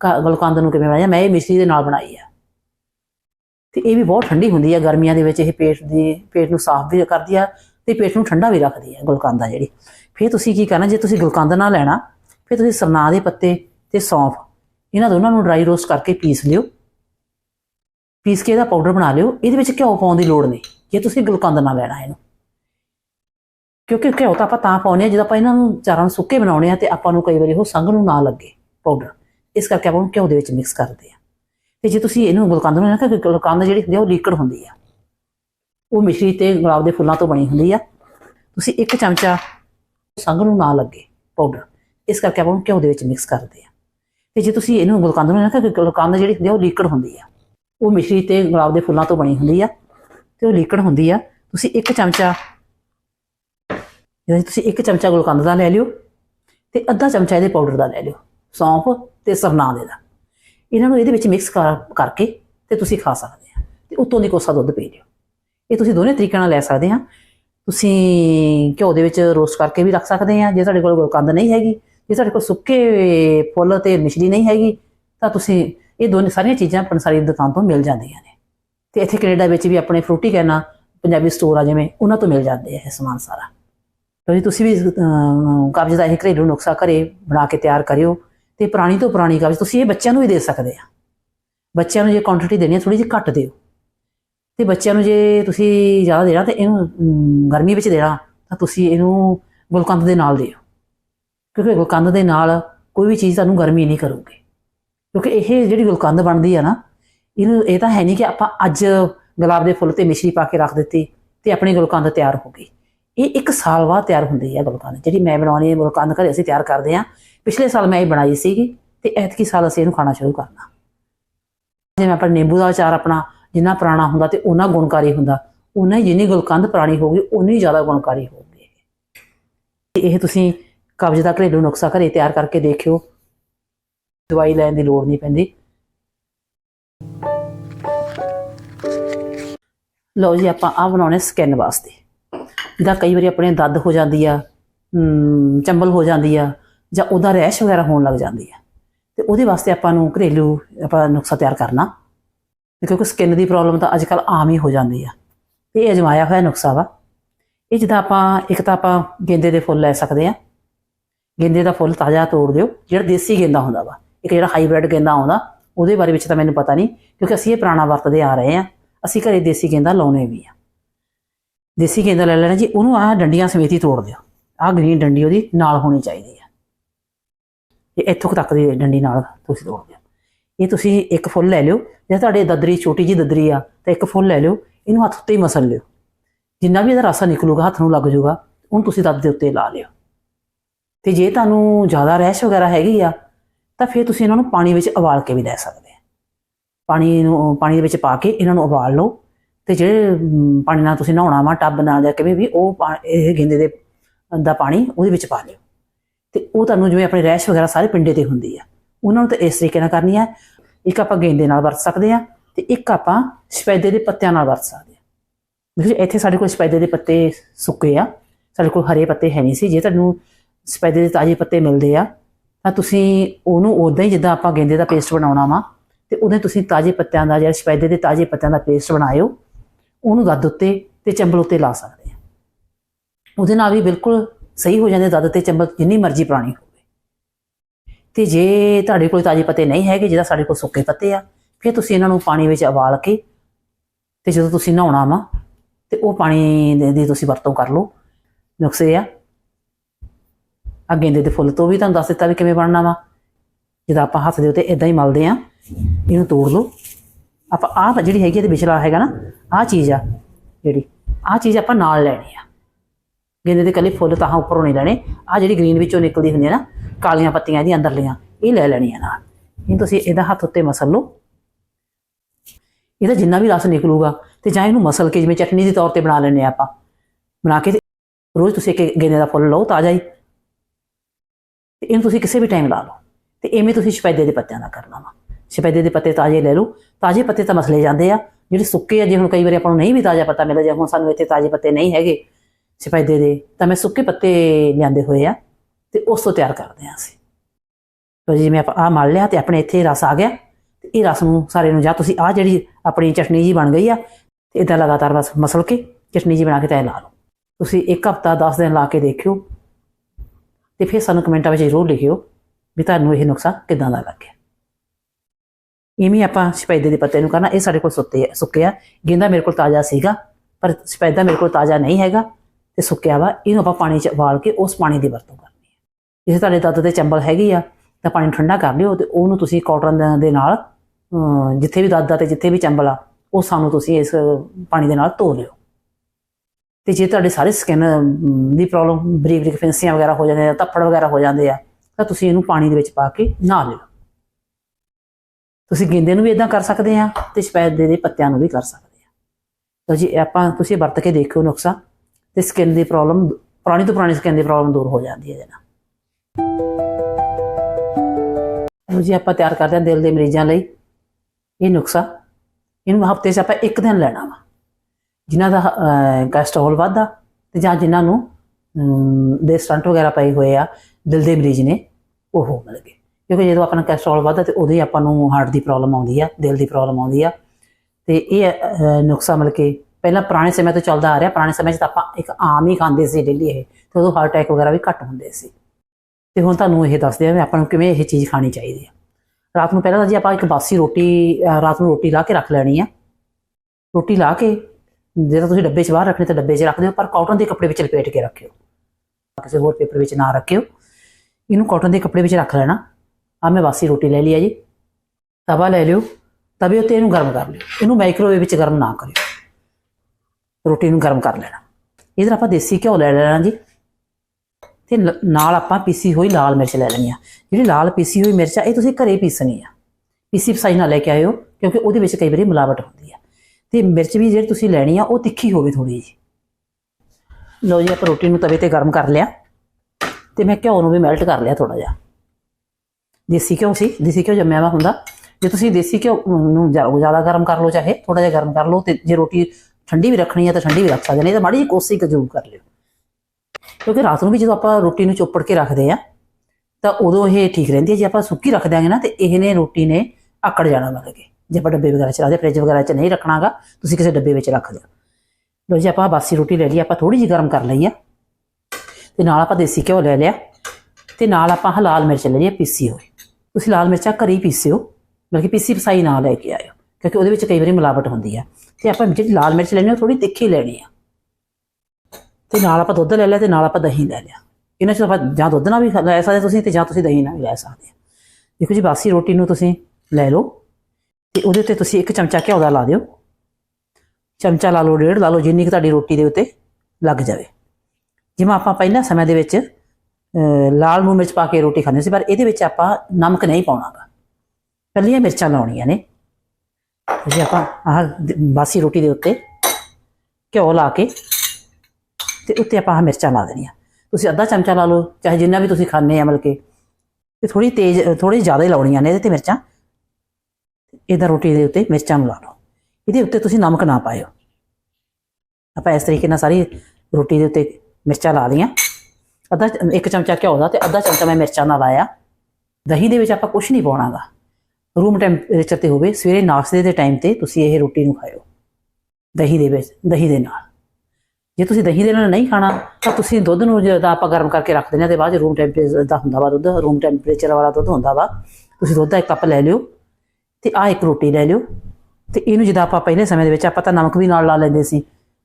ਕ- ਗੁਲਕੰਦ ਨੂੰ ਕਿਵੇਂ ਬਣਾਇਆ? ਮੈਂ ਇਹ ਮਿਸ਼ਰੀ ਦੇ ਨਾਲ ਬਣਾਈ ਆ। ਤੇ ਇਹ ਵੀ ਬਹੁਤ ਠੰਡੀ ਹੁੰਦੀ ਆ ਗਰਮੀਆਂ ਦੇ ਵਿੱਚ, ਇਹ ਪੇਟ ਦੀ, ਪੇਟ ਨੂੰ ਸਾਫ਼ ਵੀ ਕਰਦੀ ਆ ਤੇ ਪੇਟ ਨੂੰ ਠੰਡਾ ਵੀ ਰੱਖਦੀ ਆ ਗੁਲਕੰਦ ਆ ਜਿਹੜੀ। ਫਿਰ ਤੁਸੀਂ ਕੀ ਕਰਨਾ, ਜੇ ਤੁਸੀਂ ਗੁਲਕੰਦ ਨਾ ਲੈਣਾ, ਫਿਰ ਤੁਸੀਂ ਸਰਨਾ ਦੇ ਪੱਤੇ ਤੇ ਸੌਂਫ। ਇਹਨਾਂ ਦੋਨਾਂ ਨੂੰ ਡਰਾਈ ਰੋਸਟ ਕਰਕੇ ਪੀਸ ਲਿਓ। ਪੀਸ ਕੇ ਇਹਦਾ ਪਾਊਡਰ ਬਣਾ ਲਿਓ। ਇਹਦੇ ਵਿੱਚ ਘਿਓ ਪਾਉਣ ਦੀ ਲੋੜ ਨਹੀਂ। ਜੇ ਤੁਸੀਂ ਗੁਲਕੰਦ ਨਾ ਲੈਣਾ ਇਹਨੂੰ। ਕਿਉਂਕਿ ਘਿਓ ਤਾਂ ਆਪਾਂ ਤਾਂ ਪਾਉਂਦੇ ਆ ਜਦੋਂ ਆਪਾਂ ਇਹਨਾਂ ਨੂੰ ਚਾਰਾਂ ਨੂੰ ਸੁੱਕੇ ਬਣਾਉਣੇ ਆ ਤੇ ਆਪਾਂ ਨੂੰ ਕਈ ਵਾਰੀ ਉਹ ਸੰਘ ਨੂੰ ਨਾ ਲੱਗੇ ਪਾਊਡਰ ਇਸ ਕਰਕੇ ਆਪਾਂ ਉਹਨੂੰ ਘਿਓ ਦੇ ਵਿੱਚ ਮਿਕਸ ਕਰਦੇ ਆ ਤੇ ਜੇ ਤੁਸੀਂ ਇਹਨੂੰ ਗੁਲਕੰਦ ਨੂੰ ਨਾ ਕਿ ਗੁਲਕੰਦ ਜਿਹੜੀ ਹੁੰਦੀ ਆ, ਉਹ ਲੀਕੜ ਹੁੰਦੀ ਆ। ਉਹ ਮਿਸ਼ਰੀ ਤੇ ਗੁਲਾਬ ਦੇ ਫੁੱਲਾਂ ਤੋਂ ਬਣੀ ਹੁੰਦੀ ਆ। ਤੁਸੀਂ ਇੱਕ ਚਮਚਾ ਸੰਘ ਨੂੰ ਨਾ ਲੱਗੇ ਪਾਊਡਰ ਇਸ ਕਰਕੇ ਆਪਾਂ ਉਹਨੂੰ ਘਿਓ ਦੇ ਵਿੱਚ ਮਿਕਸ ਕਰਦੇ ਆ ਤੇ ਜੇ ਤੁਸੀਂ ਇਹਨੂੰ ਗੁਲਕੰਦ ਨੂੰ ਨਾ ਕਿ ਗੁਲਕੰਦ ਜਿਹੜੀ ਹੁੰਦੀ ਆ ਉਹ ਲੀਕੜ ਹੁੰਦੀ ਆ। ਉਹ ਮਿਸ਼ਰੀ ਤੇ ਗੁਲਾਬ ਦੇ ਫੁੱਲਾਂ ਤੋਂ ਬਣੀ ਹੁੰਦੀ ਆ ਤੇ ਉਹ ਲੀਕੜ ਹੁੰਦੀ ਆ। ਤੁਸੀਂ ਇੱਕ ਚਮਚਾ ਇਹਦਾ ਤੁਸੀਂ ਇੱਕ ਚਮਚਾ ਗੁਲਕੰਦ ਦਾ ਲੈ ਲਿਓ ਤੇ ਅੱਧਾ ਚਮਚਾ ਇਹਦੇ ਪਾਊਡਰ ਦਾ ਲੈ ਲਿਓ, ਸੌਂਫ ਤੇ ਸਰਨਾ ਦੇ ਦਾ। ਇਹਨਾਂ ਨੂੰ ਇਹਦੇ ਵਿੱਚ ਮਿਕਸ ਕਰ, ਕਰਕੇ ਤੇ ਤੁਸੀਂ ਖਾ ਸਕਦੇ ਆ ਤੇ ਉੱਤੋਂ ਦੀ ਕੋਸਾ ਦੁੱਧ ਪੀ ਲਿਓ। ਇਹ ਤੁਸੀਂ ਦੋਨੇ ਤਰੀਕਿਆਂ ਨਾਲ ਲੈ ਸਕਦੇ ਆ। ਤੁਸੀਂ ਘਿਓ ਦੇ ਵਿੱਚ ਰੋਸਟ ਕਰਕੇ ਵੀ ਰੱਖ ਸਕਦੇ ਆ। ਜੇ ਤੁਹਾਡੇ ਕੋਲ ਗੁਲਕੰਦ ਨਹੀਂ ਹੈਗੀ ਜੇ ਤੁਹਾਡੇ ਕੋਲ ਸੁੱਕੇ ਫੁੱਲ ਤੇ ਮਿਸ਼ਰੀ ਨਹੀਂ ਹੈਗੀ, ਤਾਂ ਤੁਸੀਂ ਇਹ ਦੋਨੇ ਸਾਰੀਆਂ ਚੀਜ਼ਾਂ ਪੰਸਾਰੀ ਦੀ ਦੁਕਾਨ ਤੋਂ ਮਿਲ ਜਾਂਦੀਆਂ ਨੇ। ਤੇ ਇੱਥੇ ਕੈਨੇਡਾ ਵਿੱਚ ਵੀ ਆਪਣੇ ਫਰੂਟੀ ਕਹਿਣਾ ਪੰਜਾਬੀ ਸਟੋਰ ਆ ਜਿਵੇਂ, ਉਹਨਾਂ ਤੋਂ ਮਿਲ ਜਾਂਦੇ ਆ ਇਹ ਸਮਾਨ ਸਾਰਾ। ਤੇ ਤੁਸੀਂ ਵੀ ਕਬਜ਼ ਦਾ ਇਹ ਘਰੇਲੂ ਨੁਸਖਾ ਘਰੇ ਬਣਾ ਕੇ ਤਿਆਰ ਕਰਿਓ, ਤੇ ਪੁਰਾਣੀ ਤੋਂ ਪੁਰਾਣੀ ਕਬਜ਼ ਤੁਸੀਂ ਇਹ ਬੱਚਿਆਂ ਨੂੰ ਵੀ ਦੇ ਸਕਦੇ ਆ। ਬੱਚਿਆਂ ਨੂੰ ਜੇ ਕੁਆਂਟੀਟੀ ਦੇਣੀ ਹੈ ਥੋੜੀ ਜਿਹੀ ਘੱਟ ਦਿਓ। ਤੇ ਬੱਚਿਆਂ ਨੂੰ ਜੇ ਤੁਸੀਂ ਜ਼ਿਆਦਾ ਦੇਣਾ ਤੇ ਇਹਨੂੰ ਗਰਮੀ ਵਿੱਚ ਦੇਣਾ, ਤਾਂ ਤੁਸੀਂ ਇਹਨੂੰ ਗੁਲਕੰਦ ਦੇ ਨਾਲ ਦਿਓ। ਕਿਉਂਕਿ ਗੁਲਕੰਦ ਦੇ ਨਾਲ ਕੋਈ ਵੀ ਚੀਜ਼ ਤੁਹਾਨੂੰ ਗਰਮੀ ਨਹੀਂ ਕਰੂਗੀ। ਕਿਉਂਕਿ ਇਹ ਜਿਹੜੀ ਗੁਲਕੰਦ ਬਣਦੀ ਆ ਨਾ, ਇਹਨੂੰ ਇਹ ਤਾਂ ਹੈ ਨਹੀਂ ਕਿ ਆਪਾਂ ਅੱਜ ਗੁਲਾਬ ਦੇ ਫੁੱਲ ਤੇ ਮਿਸ਼ਰੀ ਪਾ ਕੇ ਰੱਖ ਦਿੱਤੀ ਤੇ ਆਪਣੀ ਗੁਲਕੰਦ ਤਿਆਰ ਹੋ ਗਈ। ਇਹ ਇੱਕ ਸਾਲ ਬਾਅਦ ਤਿਆਰ ਹੁੰਦੀ ਹੈ ਗੁਲਕੰਦ। ਜਿਹੜੀ ਮੈਂ ਬਣਾਉਣੀ ਹੈ ਗੁਲਕੰਦ ਘਰੇ ਅਸੀਂ ਤਿਆਰ ਕਰਦੇ ਹਾਂ ਪਿਛਲੇ ਸਾਲ ਮੈਂ ਇਹ ਬਣਾਈ ਸੀਗੀ ਤੇ ਐਤਕੀ ਸਾਲ ਅਸੀਂ ਇਹਨੂੰ ਖਾਣਾ ਸ਼ੁਰੂ ਕਰਨਾ। ਜਿਵੇਂ ਆਪਾਂ ਨਿੰਬੂ ਦਾ ਅਚਾਰ ਆਪਣਾ ਜਿੰਨਾ ਪੁਰਾਣਾ ਹੁੰਦਾ ਤੇ ਉਹਨਾਂ ਗੁਣਕਾਰੀ ਹੁੰਦਾ ਉਹਨਾਂ ਹੀ ਜਿੰਨੀ ਗੁਲਕੰਦ ਪੁਰਾਣੀ ਹੋਊਗੀ ਉਨੀ ਜ਼ਿਆਦਾ ਗੁਣਕਾਰੀ ਹੋਊਗੀ ਤੇ ਇਹ ਤੁਸੀਂ ਕਬਜ਼ ਦਾ ਘਰੇਲੂ ਨੁਸਖਾ ਘਰੇ ਤਿਆਰ ਕਰਕੇ ਦੇਖਿਓ। ਦਵਾਈ ਲੈਣ ਦੀ ਲੋੜ ਨਹੀਂ ਪੈਂਦੀ। ਲਓ ਜੀ, ਆਪਾਂ ਆ ਬਣਾਉਣੇ ਸਕਿਨ ਵਾਸਤੇ। ਜਿਹਦਾ ਕਈ ਵਾਰੀ ਆਪਣੇ ਦਰਦ ਹੋ ਜਾਂਦੀ ਆ ਚੰਬਲ ਹੋ ਜਾਂਦੀ ਆ, ਜਾਂ ਉਹਦਾ ਰੈਸ਼ ਵਗੈਰਾ ਹੋਣ ਲੱਗ ਜਾਂਦੀ ਆ। ਤੇ ਉਹਦੇ ਵਾਸਤੇ ਆਪਾਂ ਨੂੰ ਘਰੇਲੂ, ਆਪਾਂ ਨੁਸਖਾ ਤਿਆਰ ਕਰਨਾ। ਕਿਉਂਕਿ ਸਕਿਨ ਦੀ ਪ੍ਰੋਬਲਮ ਤਾਂ ਅੱਜ ਕੱਲ ਆਮ ਹੀ ਹੋ ਜਾਂਦੀ ਆ। ਤੇ ਇਹ ਅਜਮਾਇਆ ਹੋਇਆ ਨੁਸਖਾ ਵਾ। ਇਹ ਜਿੱਦਾਂ ਆਪਾਂ, ਇੱਕ ਤਾਂ ਆਪਾਂ ਗੇਂਦੇ ਦੇ ਫੁੱਲ ਲੈ ਸਕਦੇ ਆ। ਗੇਂਦੇ ਦਾ ਫੁੱਲ ਤਾਜ਼ਾ ਤੋੜ ਦਿਓ, ਜਿਹੜਾ ਦੇਸੀ ਗੇਂਦਾ ਹੁੰਦਾ ਵਾ। ਇੱਕ ਜਿਹੜਾ ਹਾਈਬ੍ਰਿਡ ਗੇਂਦਾ ਆਉਂਦਾ, ਉਹਦੇ ਬਾਰੇ ਵਿੱਚ ਤਾਂ ਮੈਨੂੰ ਪਤਾ ਨਹੀਂ, ਕਿਉਂਕਿ ਅਸੀਂ ਇਹ ਪੁਰਾਣਾ ਵਰਤਦੇ ਆ ਰਹੇ ਆ ਅਸੀਂ ਘਰੇ ਦੇਸੀ ਗੇਂਦਾ ਲਾਉਨੇ ਵੀ ਆ। ਦੇਸੀ ਗੇਂਦਾ ਲੈ ਲੈਣਾ ਜੀ, ਉਹਨੂੰ ਆਹ ਡੰਡੀਆਂ ਸਮੇਤ ਹੀ ਤੋੜ ਦਿਓ। ਆਹ ਗ੍ਰੀਨ ਡੰਡੀ ਉਹਦੀ ਨਾਲ ਹੋਣੀ ਚਾਹੀਦੀ ਆ। ਇਹ ਇੱਥੋਂ ਤੱਕ ਦੀ ਡੰਡੀ ਨਾਲ ਤੁਸੀਂ ਤੋੜ ਦਿਓ। ਇਹ ਤੁਸੀਂ ਇੱਕ ਫੁੱਲ ਲੈ ਲਿਓ, ਜੇ ਤੁਹਾਡੇ ਦਦਰੀ, ਛੋਟੀ ਜੀ ਦਦਰੀ ਆ, ਤਾਂ ਇੱਕ ਫੁੱਲ ਲੈ ਲਿਓ, ਇਹਨੂੰ ਹੱਥ ਉੱਤੇ ਹੀ ਮਸਲ ਲਿਓ। ਜਿੰਨਾ ਵੀ ਇਹਦਾ ਰਸਾ ਨਿਕਲੂਗਾ, ਹੱਥ ਨੂੰ ਲੱਗ ਜਾਊਗਾ ਉਹਨੂੰ ਤੁਸੀਂ ਦੰਦ ਦੇ ਉੱਤੇ ਲਾ ਲਿਓ। ਤੇ ਜੇ ਤੁਹਾਨੂੰ ਜ਼ਿਆਦਾ ਰੈਸ਼ ਵਗੈਰਾ ਹੈਗੀ ਆ ਤਾਂ ਫਿਰ ਤੁਸੀਂ ਇਹਨਾਂ ਨੂੰ ਪਾਣੀ ਵਿੱਚ ਉਬਾਲ ਕੇ ਵੀ ਲੈ ਸਕਦੇ ਆ। ਪਾਣੀ ਨੂੰ ਪਾਣੀ ਦੇ ਵਿੱਚ ਪਾ ਕੇ ਇਹਨਾਂ ਨੂੰ ਉਬਾਲ ਲਓ ਤੇ ਜਿਹੜੇ ਪਾਣੀ ਨਾਲ ਤੁਸੀਂ ਨਹਾਉਣਾ ਵਾ ਟੱਬ ਨਾਲ ਜਾਂ ਕਿਵੇਂ ਵੀ ਉਹ ਪਾ- ਇਹ ਗੇਂਦੇ ਦੇ ਦਾ ਪਾਣੀ ਉਹਦੇ ਵਿੱਚ ਪਾ ਲਿਓ ਤੇ ਉਹ ਤੁਹਾਨੂੰ ਜਿਵੇਂ ਆਪਣੇ ਰੈਸ਼ ਵਗੈਰਾ ਸਾਰੇ ਪਿੰਡੇ ਤੇ ਹੁੰਦੀ ਆ। ਉਹਨਾਂ ਨੂੰ ਤਾਂ ਇਸ ਤਰੀਕੇ ਨਾਲ ਕਰਨੀ ਆ। ਇੱਕ ਆਪਾਂ ਗੇਂਦੇ ਨਾਲ ਵਰਤ ਸਕਦੇ ਆ ਤੇ ਇੱਕ ਆਪਾਂ ਸਫੈਦੇ ਦੇ ਪੱਤਿਆਂ ਨਾਲ ਵਰਤ ਸਕਦੇ ਆ। ਦੇਖੋ ਜੀ, ਇੱਥੇ ਸਾਡੇ ਕੋਲ ਸਫੈਦੇ ਦੇ ਪੱਤੇ ਸੁੱਕੇ ਆ। ਸਾਡੇ ਕੋਲ ਹਰੇ ਪੱਤੇ ਹੈ ਨਹੀਂ ਸੀ। ਜੇ ਤੁਹਾਨੂੰ ਸਪੈਦੇ ਦੇ ਤਾਜ਼ੇ ਪੱਤੇ ਮਿਲਦੇ ਆ, ਤਾਂ ਤੁਸੀਂ ਉਹਨੂੰ ਉਦਾਂ ਹੀ ਜਿੱਦਾਂ ਆਪਾਂ ਗੇਂਦੇ ਦਾ ਪੇਸਟ ਬਣਾਉਣਾ ਵਾ, ਤੇ ਉਹਦੇ ਤੁਸੀਂ ਤਾਜ਼ੇ ਪੱਤਿਆਂ ਦਾ ਜਿਹੜਾ ਸਪੈਦੇ ਦੇ ਤਾਜ਼ੇ ਪੱਤਿਆਂ ਦਾ ਪੇਸਟ ਬਣਾਇਓ, ਉਹਨੂੰ ਦੱਦ ਉੱਤੇ ਤੇ ਚੰਬਲ ਉੱਤੇ ਲਾ ਸਕਦੇ ਆ। ਉਹਦੇ ਨਾਲ ਵੀ ਬਿਲਕੁਲ ਸਹੀ ਹੋ ਜਾਂਦੇ ਦੱਦ ਤੇ ਚੰਬਲ, ਜਿੰਨੀ ਮਰਜ਼ੀ ਪੁਰਾਣੀ ਹੋਵੇ। ਤੇ ਜੇ ਤੁਹਾਡੇ ਕੋਲ ਤਾਜ਼ੇ ਪੱਤੇ ਨਹੀਂ ਹੈਗੇ, ਜਿਹਦਾ ਸਾਡੇ ਕੋਲ ਸੁੱਕੇ ਪੱਤੇ ਆ, ਫਿਰ ਤੁਸੀਂ ਇਹਨਾਂ ਨੂੰ ਪਾਣੀ ਵਿੱਚ ਉਬਾਲ ਕੇ, ਤੇ ਜਦੋਂ ਤੁਸੀਂ ਨਹਾਉਣਾ ਵਾ, ਤੇ ਉਹ ਪਾਣੀ ਦੀ ਤੁਸੀਂ ਵਰਤੋਂ ਕਰ ਲਓ। ਨੁਕਸੇ ਆ ਆ ਗੇਂਦੇ ਦੇ ਫੁੱਲ, ਤੋਂ ਵੀ ਤੁਹਾਨੂੰ ਦੱਸ ਦਿੱਤਾ ਵੀ ਕਿਵੇਂ ਬਣਨਾ ਵਾ। ਜਦੋਂ ਆਪਾਂ ਹੱਥ ਦੇ ਉੱਤੇ ਇਦਾਂ ਹੀ ਮਲਦੇ ਆ, ਇਹਨੂੰ ਤੋੜ ਲਓ। ਆਪਾਂ ਆਹ ਜਿਹੜੀ ਹੈਗੀ ਇਹਦੇ ਵਿਚਲਾ ਹੈਗਾ ਨਾ, ਆਹ ਚੀਜ਼ ਆ ਜਿਹੜੀ, ਆਹ ਚੀਜ਼ ਆਪਾਂ ਨਾਲ ਲੈਣੀ ਆ। ਗੇਂਦੇ ਦੇ ਕੱਲੇ ਫੁੱਲ ਤਾਂ ਉੱਪਰੋਂ ਨਹੀਂ ਲੈਣੇ, ਆਹ ਜਿਹੜੀ ਗ੍ਰੀਨ ਵਿੱਚੋਂ ਨਿਕਲਦੀ ਹੁੰਦੀ ਹੈ ਨਾ, ਕਾਲੀਆਂ ਪੱਤੀਆਂ ਇਹਦੀਆਂ ਅੰਦਰਲੀਆਂ, ਇਹ ਲੈ ਲੈਣੀਆਂ ਨਾਲ। ਇਹ ਤੁਸੀਂ ਇਹਦਾ ਹੱਥ ਉੱਤੇ ਮਸਲ ਲਓ। ਇਹਦਾ ਜਿੰਨਾ ਵੀ ਰਸ ਨਿਕਲੂਗਾ ਤੇ ਜਾਂ ਇਹਨੂੰ ਮਸਲ ਕੇ ਜਿਵੇਂ ਚਟਨੀ ਦੇ ਤੌਰ ਤੇ ਬਣਾ ਲੈਣੇ ਆਪਾਂ। ਬਣਾ ਕੇ ਰੋਜ਼ ਤੁਸੀਂ ਇੱਕ ਗੇਂਦੇ ਦਾ ਫੁੱਲ ਲਓ ਤਾਜ਼ਾ ਹੀ। ਤੇ ਇਹਨੂੰ ਤੁਸੀਂ ਕਿਸੇ ਵੀ ਟਾਈਮ ਲਾ ਲਓ। ਤੇ ਐਵੇਂ ਤੁਸੀਂ ਸ਼ਪੈਦੇ ਦੇ ਪੱਤਿਆਂ ਦਾ ਕਰਨਾ ਵਾ। ਸ਼ਪੈਦੇ ਦੇ ਪੱਤੇ ਤਾਜ਼ੇ ਲੈ ਲਓ। ਤਾਜ਼ੇ ਪੱਤੇ ਤਾਂ ਮਸਲੇ ਜਾਂਦੇ ਆ। ਜਿਹੜੇ ਸੁੱਕੇ ਆ, ਜੇ ਹੁਣ ਕਈ ਵਾਰੀ ਆਪਾਂ ਨੂੰ ਨਹੀਂ ਵੀ ਤਾਜ਼ਾ ਪੱਤਾ ਮਿਲਦਾ ਜੇ ਹੁਣ ਸਾਨੂੰ ਇੱਥੇ ਤਾਜ਼ੇ ਪੱਤੇ ਨਹੀਂ ਹੈਗੇ ਸ਼ਪੈਦੇ ਦੇ, ਤਾਂ ਮੈਂ ਸੁੱਕੇ ਪੱਤੇ ਲਿਆਂਦੇ ਹੋਏ ਆ ਤੇ ਉਸ ਤੋਂ ਤਿਆਰ ਕਰਦੇ ਆ ਅਸੀਂ। ਤੋ ਜਿਵੇਂ ਆਪਾਂ ਆ ਮਲ ਲਿਆ ਤੇ ਆਪਣੇ ਇੱਥੇ ਰਸ ਆ ਗਿਆ। ਤੇ ਇਹ ਰਸ ਨੂੰ ਸਾਰੇ ਨੂੰ ਜਾਂ ਤੁਸੀਂ ਆ ਜਿਹੜੀ ਆਪਣੀ ਚਟਨੀ ਜੀ ਬਣ ਗਈ ਆ, ਤੇ ਇਦਾਂ ਲਗਾਤਾਰ ਬਸ ਮਸਲ ਕੇ ਚਟਨੀ ਜੀ ਬਣਾ ਕੇ ਤੈ ਲਾ ਲਓ। ਤੁਸੀਂ ਇੱਕ ਹਫਤਾ 10 ਦਿਨ ਲਾ ਕੇ ਦੇਖਿਓ। ਤੇ ਫਿਰ ਸਾਨੂੰ ਕਮੈਂਟਾਂ ਵਿੱਚ ਜ਼ਰੂਰ ਲਿਖਿਓ ਵੀ ਤੁਹਾਨੂੰ ਇਹ ਨੁਕਸਾ ਕਿਦਾਂ ਦਾ ਲੱਗਿਆ। ਇਵੇਂ ਆਪਾਂ ਸਪੈਦੇ ਦੇ ਪੱਤੇ ਨੂੰ ਕਰਨਾ, ਇਹ ਸਾਡੇ ਕੋਲ ਸੁੱਤੇ ਆ, ਸੁੱਕਿਆ। ਗੇਂਦਾ ਮੇਰੇ ਕੋਲ ਤਾਜ਼ਾ ਸੀਗਾ, ਪਰ ਸਪੈਦਾ ਮੇਰੇ ਕੋਲ ਤਾਜ਼ਾ ਨਹੀਂ ਹੈਗਾ ਤੇ ਸੁੱਕਿਆ ਵਾ, ਇਹਨੂੰ ਆਪਾਂ ਪਾਣੀ 'ਚ ਉਬਾਲ ਕੇ ਉਸ ਪਾਣੀ ਦੀ ਵਰਤੋਂ ਕਰਨੀ ਹੈ ਜੇ ਤੁਹਾਡੇ ਦੱਤ ਤੇ ਚੰਬਲ ਹੈਗੀ ਆ, ਤਾਂ ਪਾਣੀ ਠੰਡਾ ਕਰ ਲਿਓ ਤੇ ਉਹਨੂੰ ਤੁਸੀਂ ਕਾਟਨ ਦੇ ਨਾਲ ਜਿੱਥੇ ਵੀ ਦਾਦਾ ਦਾ ਤੇ ਜਿੱਥੇ ਵੀ ਚੰਬਲ ਆ, ਉਹ ਸਾਨੂੰ ਤੁਸੀਂ ਇਸ ਪਾਣੀ ਦੇ ਨਾਲ ਧੋ ਲਿਓ। ਤੇ ਜੇ ਤੁਹਾਡੇ ਸਾਰੇ ਸਕਿਨ ਦੀ ਪ੍ਰੋਬਲਮ ਬਰੀਕ ਬਰੀਕ ਫਿੰਸੀਆਂ ਵਗੈਰਾ ਹੋ ਜਾਂਦੇ ਆ ਧੱਫੜ ਵਗੈਰਾ ਹੋ ਜਾਂਦੇ ਆ, ਤਾਂ ਤੁਸੀਂ ਇਹਨੂੰ ਪਾਣੀ ਦੇ ਵਿੱਚ ਪਾ ਕੇ ਨਹਾ ਲਿਓ। ਤੁਸੀਂ ਗੇਂਦੇ ਨੂੰ ਵੀ ਇਦਾਂ ਕਰ ਸਕਦੇ ਆ ਤੇ ਸਪੈਦੇ ਦੇ ਪੱਤਿਆਂ ਨੂੰ ਵੀ ਕਰ ਸਕਦੇ ਆ। ਤਾਂ ਜੀ ਆਪਾਂ ਤੁਸੀਂ ਵਰਤ ਕੇ ਦੇਖਿਓ ਨੁਕਸਾ ਤੇ ਸਕਿਨ ਦੀ ਪ੍ਰੋਬਲਮ ਪੁਰਾਣੀ ਤੋਂ ਪੁਰਾਣੀ ਸਕਿਨ ਦੀ ਪ੍ਰੋਬਲਮ ਦੂਰ ਹੋ ਜਾਂਦੀ ਹੈ ਇਹਦੇ ਨਾਲ। ਜੀ, ਆਪਾਂ ਤਿਆਰ ਕਰਦੇ ਹਾਂ ਦਿਲ ਦੇ ਮਰੀਜ਼ਾਂ ਲਈ ਇਹ ਨੁਕਸਾ। ਇਹਨੂੰ ਹਫ਼ਤੇ 'ਚ ਆਪਾਂ ਇੱਕ ਦਿਨ ਲੈਣਾ ਵਾ। ਜਿਨ੍ਹਾਂ ਦਾ ਅਹ, ਕੋਲੇਸਟ੍ਰੋਲ ਵੱਧਦਾ ਤੇ ਜਾਂ ਜਿਨ੍ਹਾਂ ਨੂੰ ਦੇ ਸਟੰਟ ਵਗੈਰਾ ਪਏ ਹੋਏ ਆ ਦਿਲ ਦੇ ਮਰੀਜ਼ ਨੇ ਉਹ ਹੋ ਮਿਲ ਗਏ। ਕਿਉਂਕਿ ਜਦੋਂ ਆਪਣਾ ਕੋਲੇਸਟ੍ਰੋਲ ਵੱਧਦਾ ਤੇ ਉਦੋਂ ਹੀ ਆਪਾਂ ਨੂੰ ਹਾਰਟ ਦੀ ਪ੍ਰੋਬਲਮ ਆਉਂਦੀ ਆ ਦਿਲ ਦੀ ਪ੍ਰੋਬਲਮ ਆਉਂਦੀ ਆ। ਤੇ ਇਹ ਨੁਕਸਾ ਮਿਲ ਕੇ ਪਹਿਲਾਂ ਪੁਰਾਣੇ ਸਮੇਂ ਤੋਂ ਚੱਲਦਾ ਆ ਰਿਹਾ ਪੁਰਾਣੇ ਸਮੇਂ 'ਚ ਤਾਂ ਆਪਾਂ ਇੱਕ ਆਮ ਹੀ ਖਾਂਦੇ ਸੀ ਡੇਲੀ ਇਹ ਤੇ ਉਦੋਂ ਹਾਰਟ ਅਟੈਕ ਵਗੈਰਾ ਵੀ ਘੱਟ ਹੁੰਦੇ ਸੀ। ਤੇ ਹੁਣ ਤੁਹਾਨੂੰ ਇਹ ਦੱਸਦੇ ਆ ਵੀ ਆਪਾਂ ਨੂੰ ਕਿਵੇਂ ਇਹ ਚੀਜ਼ ਖਾਣੀ ਚਾਹੀਦੀ ਆ। ਰਾਤ ਨੂੰ ਪਹਿਲਾਂ ਤਾਂ ਜੀ ਆਪਾਂ ਇੱਕ ਬਾਸੀ ਰੋਟੀ ਰਾਤ ਨੂੰ ਰੋਟੀ ਲਾ ਕੇ ਰੱਖ ਲੈਣੀ ਆ। ਰੋਟੀ ਲਾ ਕੇ ਜੇ ਤਾਂ ਤੁਸੀਂ ਡੱਬੇ 'ਚ ਬਾਹਰ ਰੱਖਣੇ ਤਾਂ ਡੱਬੇ 'ਚ ਰੱਖ ਦਿਓ, ਪਰ ਕਾਟਨ ਦੇ ਕੱਪੜੇ ਵਿੱਚ ਲਪੇਟ ਕੇ ਰੱਖਿਓ। ਕਿਸੇ ਹੋਰ ਪੇਪਰ ਵਿੱਚ ਨਾ ਰੱਖਿਓ। ਇਹਨੂੰ ਕਾਟਨ ਦੇ ਕੱਪੜੇ ਵਿੱਚ ਰੱਖ ਲੈਣਾ। ਆ ਮੈਂ ਬਾਸੀ ਰੋਟੀ ਲੈ ਲਈ ਆ ਜੀ। ਤਵਾ ਲੈ ਲਿਓ। ਤਵੇ ਉੱਤੇ ਇਹਨੂੰ ਗਰਮ ਕਰ ਲਿਓ। ਇਹਨੂੰ ਮਾਈਕ੍ਰੋਵੇਵ ਵਿੱਚ ਗਰਮ ਨਾ ਕਰਿਓ। ਰੋਟੀ ਨੂੰ ਗਰਮ ਕਰ ਲੈਣਾ। ਇਧਰ ਆਪਾਂ ਦੇਸੀ ਘਿਓ ਲੈ ਲੈਣਾ ਜੀ। ਤੇ ਲ- ਨਾਲ ਆਪਾਂ ਪੀਸੀ ਹੋਈ ਲਾਲ ਮਿਰਚ ਲੈ ਲੈਣੀ ਆ। ਜਿਹੜੀ ਲਾਲ ਪੀਸੀ ਹੋਈ ਮਿਰਚ ਆ, ਇਹ ਤੁਸੀਂ ਘਰੇ ਪੀਸਣੀ ਆ। ਪੀਸੀ ਪਸਾਈ ਨਾਲ ਲੈ ਕੇ ਆਇਓ, ਕਿਉਂਕਿ ਉਹਦੇ ਵਿੱਚ ਕਈ ਵਾਰੀ ਮਿਲਾਵਟ ਹੁੰਦੀ ਆ। ਤੇ ਮਿਰਚ ਵੀ ਜਿਹੜੀ ਤੁਸੀਂ ਲੈਣੀ ਆ, ਉਹ ਤਿੱਖੀ ਹੋਵੇ ਥੋੜੀ ਜੀ ਲਓ ਜੀ, ਆਪਾਂ ਰੋਟੀ ਨੂੰ ਤਵੇ ਤੇ ਗਰਮ ਕਰ ਲਿਆ। ਤੇ ਮੈਂ ਘਿਓ ਨੂੰ ਵੀ ਮੈਲਟ ਕਰ ਲਿਆ ਥੋੜਾ ਜਿਹਾ। ਦੇਸੀ ਘਿਓ ਸੀ, ਦੇਸੀ ਘਿਓ ਜੰਮਿਆ ਵਾ ਹੁੰਦਾ। ਜੇ ਤੁਸੀਂ ਦੇਸੀ ਘਿਓ ਨੂੰ ਜ਼ਿਆ- ਜ਼ਿਆਦਾ ਗਰਮ ਕਰ ਲਓ, ਚਾਹੇ ਥੋੜਾ ਜਿਹਾ ਗਰਮ ਕਰ ਲਓ, ਤੇ ਜੇ ਰੋਟੀ ਠੰਡੀ ਵੀ ਰੱਖਣੀ ਆ, ਤਾਂ ਠੰਡੀ ਵੀ ਰੱਖ ਸਕਦੇ ਨਹੀਂ ਤਾਂ ਮਾੜੀ ਜਿਹੀ ਕੋਸੀ ਕੁ ਜ਼ਰੂਰ ਕਰ ਲਿਓ। ਕਿਉਂਕਿ ਰਾਤ ਨੂੰ ਵੀ ਜਦੋਂ ਆਪਾਂ ਰੋਟੀ ਨੂੰ ਚੋਪੜ ਕੇ ਰੱਖਦੇ ਆ, ਤਾਂ ਉਦੋਂ ਇਹ ਠੀਕ ਰਹਿੰਦੀ ਹੈ ਜੇ ਆਪਾਂ ਸੁੱਕੀ ਰੱਖ ਦਿਆਂਗੇ ਨਾ, ਤੇ ਇਹਨੇ ਰੋਟੀ ਨੇ ਆਕੜ ਜਾਣਾ ਮਤਲਬ ਕਿ। ਜੇ ਆਪਾਂ ਡੱਬੇ ਵਗੈਰਾ ਚ ਰੱਖਦੇ, ਫ੍ਰਿਜ ਵਗੈਰਾ ਚ ਨਹੀਂ ਰੱਖਣਾਗਾ, ਤੁਸੀਂ ਕਿਸੇ ਡੱਬੇ ਵਿੱਚ ਰੱਖ ਦਿਓ। ਲੋ ਜੀ, ਆਪਾਂ ਬਾਸੀ ਰੋਟੀ ਲੈ ਲਈ, ਆਪਾਂ ਥੋੜੀ ਜਿਹੀ ਗਰਮ ਕਰ ਲਈ ਆ। ਤੇ ਨਾਲ ਆਪਾਂ ਦੇਸੀ ਘਿਓ ਲੈ ਲਿਆ। ਤੇ ਨਾਲ ਆਪਾਂ ਆਹ ਲਾਲ ਮਿਰਚ ਲੈ ਲਈ ਪੀਸੀ ਹੋਈ। ਤੁਸੀਂ ਲਾਲ ਮਿਰਚਾਂ ਘਰੇ ਹੀ ਪੀਸਿਓ ਬਲਕਿ ਪੀਸੀ ਪਸਾਈ ਨਾ ਲੈ ਕੇ ਆਇਓ, ਕਿਉਂਕਿ ਉਹਦੇ ਵਿੱਚ ਕਈ ਵਾਰੀ ਮਿਲਾਵਟ ਹੁੰਦੀ ਆ। ਤੇ ਆਪਾਂ ਜਿਹੜੀ ਲਾਲ ਮਿਰਚ ਲੈਣੀ ਉਹ ਥੋੜੀ ਤਿੱਖੀ ਲੈਣੀ ਆ। ਤੇ ਨਾਲ ਆਪਾਂ ਦੁੱਧ ਲੈ ਲਿਆ ਤੇ ਨਾਲ ਆਪਾਂ ਦਹੀਂ ਲੈ ਲਿਆ। ਇਹਨਾਂ ਚ ਆਪਾਂ ਜਾਂ ਦੁੱਧ ਨਾਲ ਵੀ ਲੈ ਸਕਦੇ ਤੁਸੀਂ ਤੇ ਜਾਂ ਤੁਸੀਂ ਦਹੀਂ ਨਾਲ ਵੀ ਲੈ ਸਕਦੇ ਆ। ਦੇਖੋ ਜੀ, ਬਾਸੀ ਰੋਟੀ ਨੂੰ ਤੁਸੀਂ ਲੈ ਲਓ। ਤੇ ਉਹਦੇ ਉੱਤੇ ਤੁਸੀਂ ਇੱਕ ਚਮਚਾ ਘਿਓ ਦਾ ਲਾ ਦਿਓ। ਚਮਚਾ ਲਾ ਲਓ ਡੇਢ, ਲਾ ਲਓ ਜਿੰਨੀ ਕਿ ਤੁਹਾਡੀ ਰੋਟੀ ਦੇ ਉੱਤੇ ਲੱਗ ਜਾਵੇ। ਜਿਵੇਂ ਆਪਾਂ ਪਹਿਲਾਂ ਸਮੇਂ ਦੇ ਵਿੱਚ ਲਾਲ ਨੂੰ ਮਿਰਚ ਪਾ ਕੇ ਰੋਟੀ ਖਾਂਦੇ ਸੀ, ਪਰ ਇਹਦੇ ਵਿੱਚ ਆਪਾਂ ਨਮਕ ਨਹੀਂ ਪਾਉਣਾਗਾ। ਪਹਿਲੀਆਂ ਮਿਰਚਾਂ ਲਾਉਣੀਆਂ ਨੇ। ਜੇ ਆਪਾਂ ਆਹ ਬਾਸੀ ਰੋਟੀ ਦੇ ਉੱਤੇ ਘਿਓ ਲਾ ਕੇ ਤੇ ਉੱਤੇ ਆਪਾਂ ਆਹ ਮਿਰਚਾਂ ਲਾ ਦੇਣੀਆਂ। ਤੁਸੀਂ ਅੱਧਾ ਚਮਚਾ ਲਾ ਲਓ, ਚਾਹੇ ਜਿੰਨਾ ਵੀ ਤੁਸੀਂ ਖਾਣੇ ਆ ਮਤਲਬ ਕਿ ਤੇ ਥੋੜੀ ਤੇਜ਼ ਥੋੜੀ ਜ਼ਿਆਦਾ ਹੀ ਲਾਉਣੀਆਂ ਨੇ ਇਹਦੇ ਤੇ ਮਿਰਚਾਂ। ਇਹਦਾ ਰੋਟੀ ਦੇ ਉੱਤੇ ਮਿਰਚਾਂ ਨੂੰ ਲਾ ਲਓ। ਇਹਦੇ ਉੱਤੇ ਤੁਸੀਂ ਨਮਕ ਨਾ ਪਾਇਓ। ਆਪਾਂ ਇਸ ਤਰੀਕੇ ਨਾਲ ਸਾਰੀ ਰੋਟੀ ਦੇ ਉੱਤੇ ਮਿਰਚਾਂ ਲਾ ਲਈਆਂ। ਅੱਧਾ ਚ- ਇੱਕ ਚਮਚਾ ਘਿਓ ਦਾ ਤੇ ਅੱਧਾ ਚਮਚਾ ਮੈਂ ਮਿਰਚਾਂ ਨਾਲ ਲਾਇਆ। ਦਹੀਂ ਦੇ ਵਿੱਚ ਆਪਾਂ ਕੁਝ ਨਹੀਂ ਪਾਉਣਾਗਾ। ਰੂਮ ਟੈਂਪਰੇਚਰ ਤੇ ਹੋਵੇ, ਸਵੇਰੇ ਨਾਸ਼ਤੇ ਦੇ ਟਾਈਮ ਤੇ ਤੁਸੀਂ ਇਹ ਰੋਟੀ ਨੂੰ ਖਾਓ ਦਹੀਂ ਦੇ ਵਿੱਚ, ਦਹੀਂ ਦੇ ਨਾਲ। ਜੇ ਤੁਸੀਂ ਦਹੀਂ ਦੇ ਨਾਲ ਨਹੀਂ ਖਾਣਾ, ਤਾਂ ਤੁਸੀਂ ਦੁੱਧ ਨੂੰ ਜਦੋਂ ਆਪਾਂ ਗਰਮ ਕਰਕੇ ਰੱਖ ਦਿੰਦੇ ਹਾਂ ਤੇ ਬਾਅਦ ਚ ਰੂਮ ਟੈਂਪਰੇਚਰ ਦਾ ਹੁੰਦਾ ਵਾ ਦੁੱਧ, ਰੂਮ ਟੈਂਪਰੇਚਰ ਵਾਲਾ ਦੁੱਧ ਹੁੰਦਾ ਵਾ। ਤੁਸੀਂ ਦੁੱਧ ਦਾ ਇੱਕ ਕੱਪ ਲੈ ਲਿਓ। ਤੇ ਆਹ ਇੱਕ ਰੋਟੀ ਲੈ ਲਿਓ। ਤੇ ਇਹਨੂੰ ਜਿੱਦਾਂ ਆਪਾਂ ਪਹਿਲੇ ਸਮੇਂ ਦੇ ਵਿੱਚ ਆਪਾਂ ਤਾਂ ਨਮਕ ਵੀ ਨਾਲ ਲਾ ਲੈਂਦੇ ਸੀ।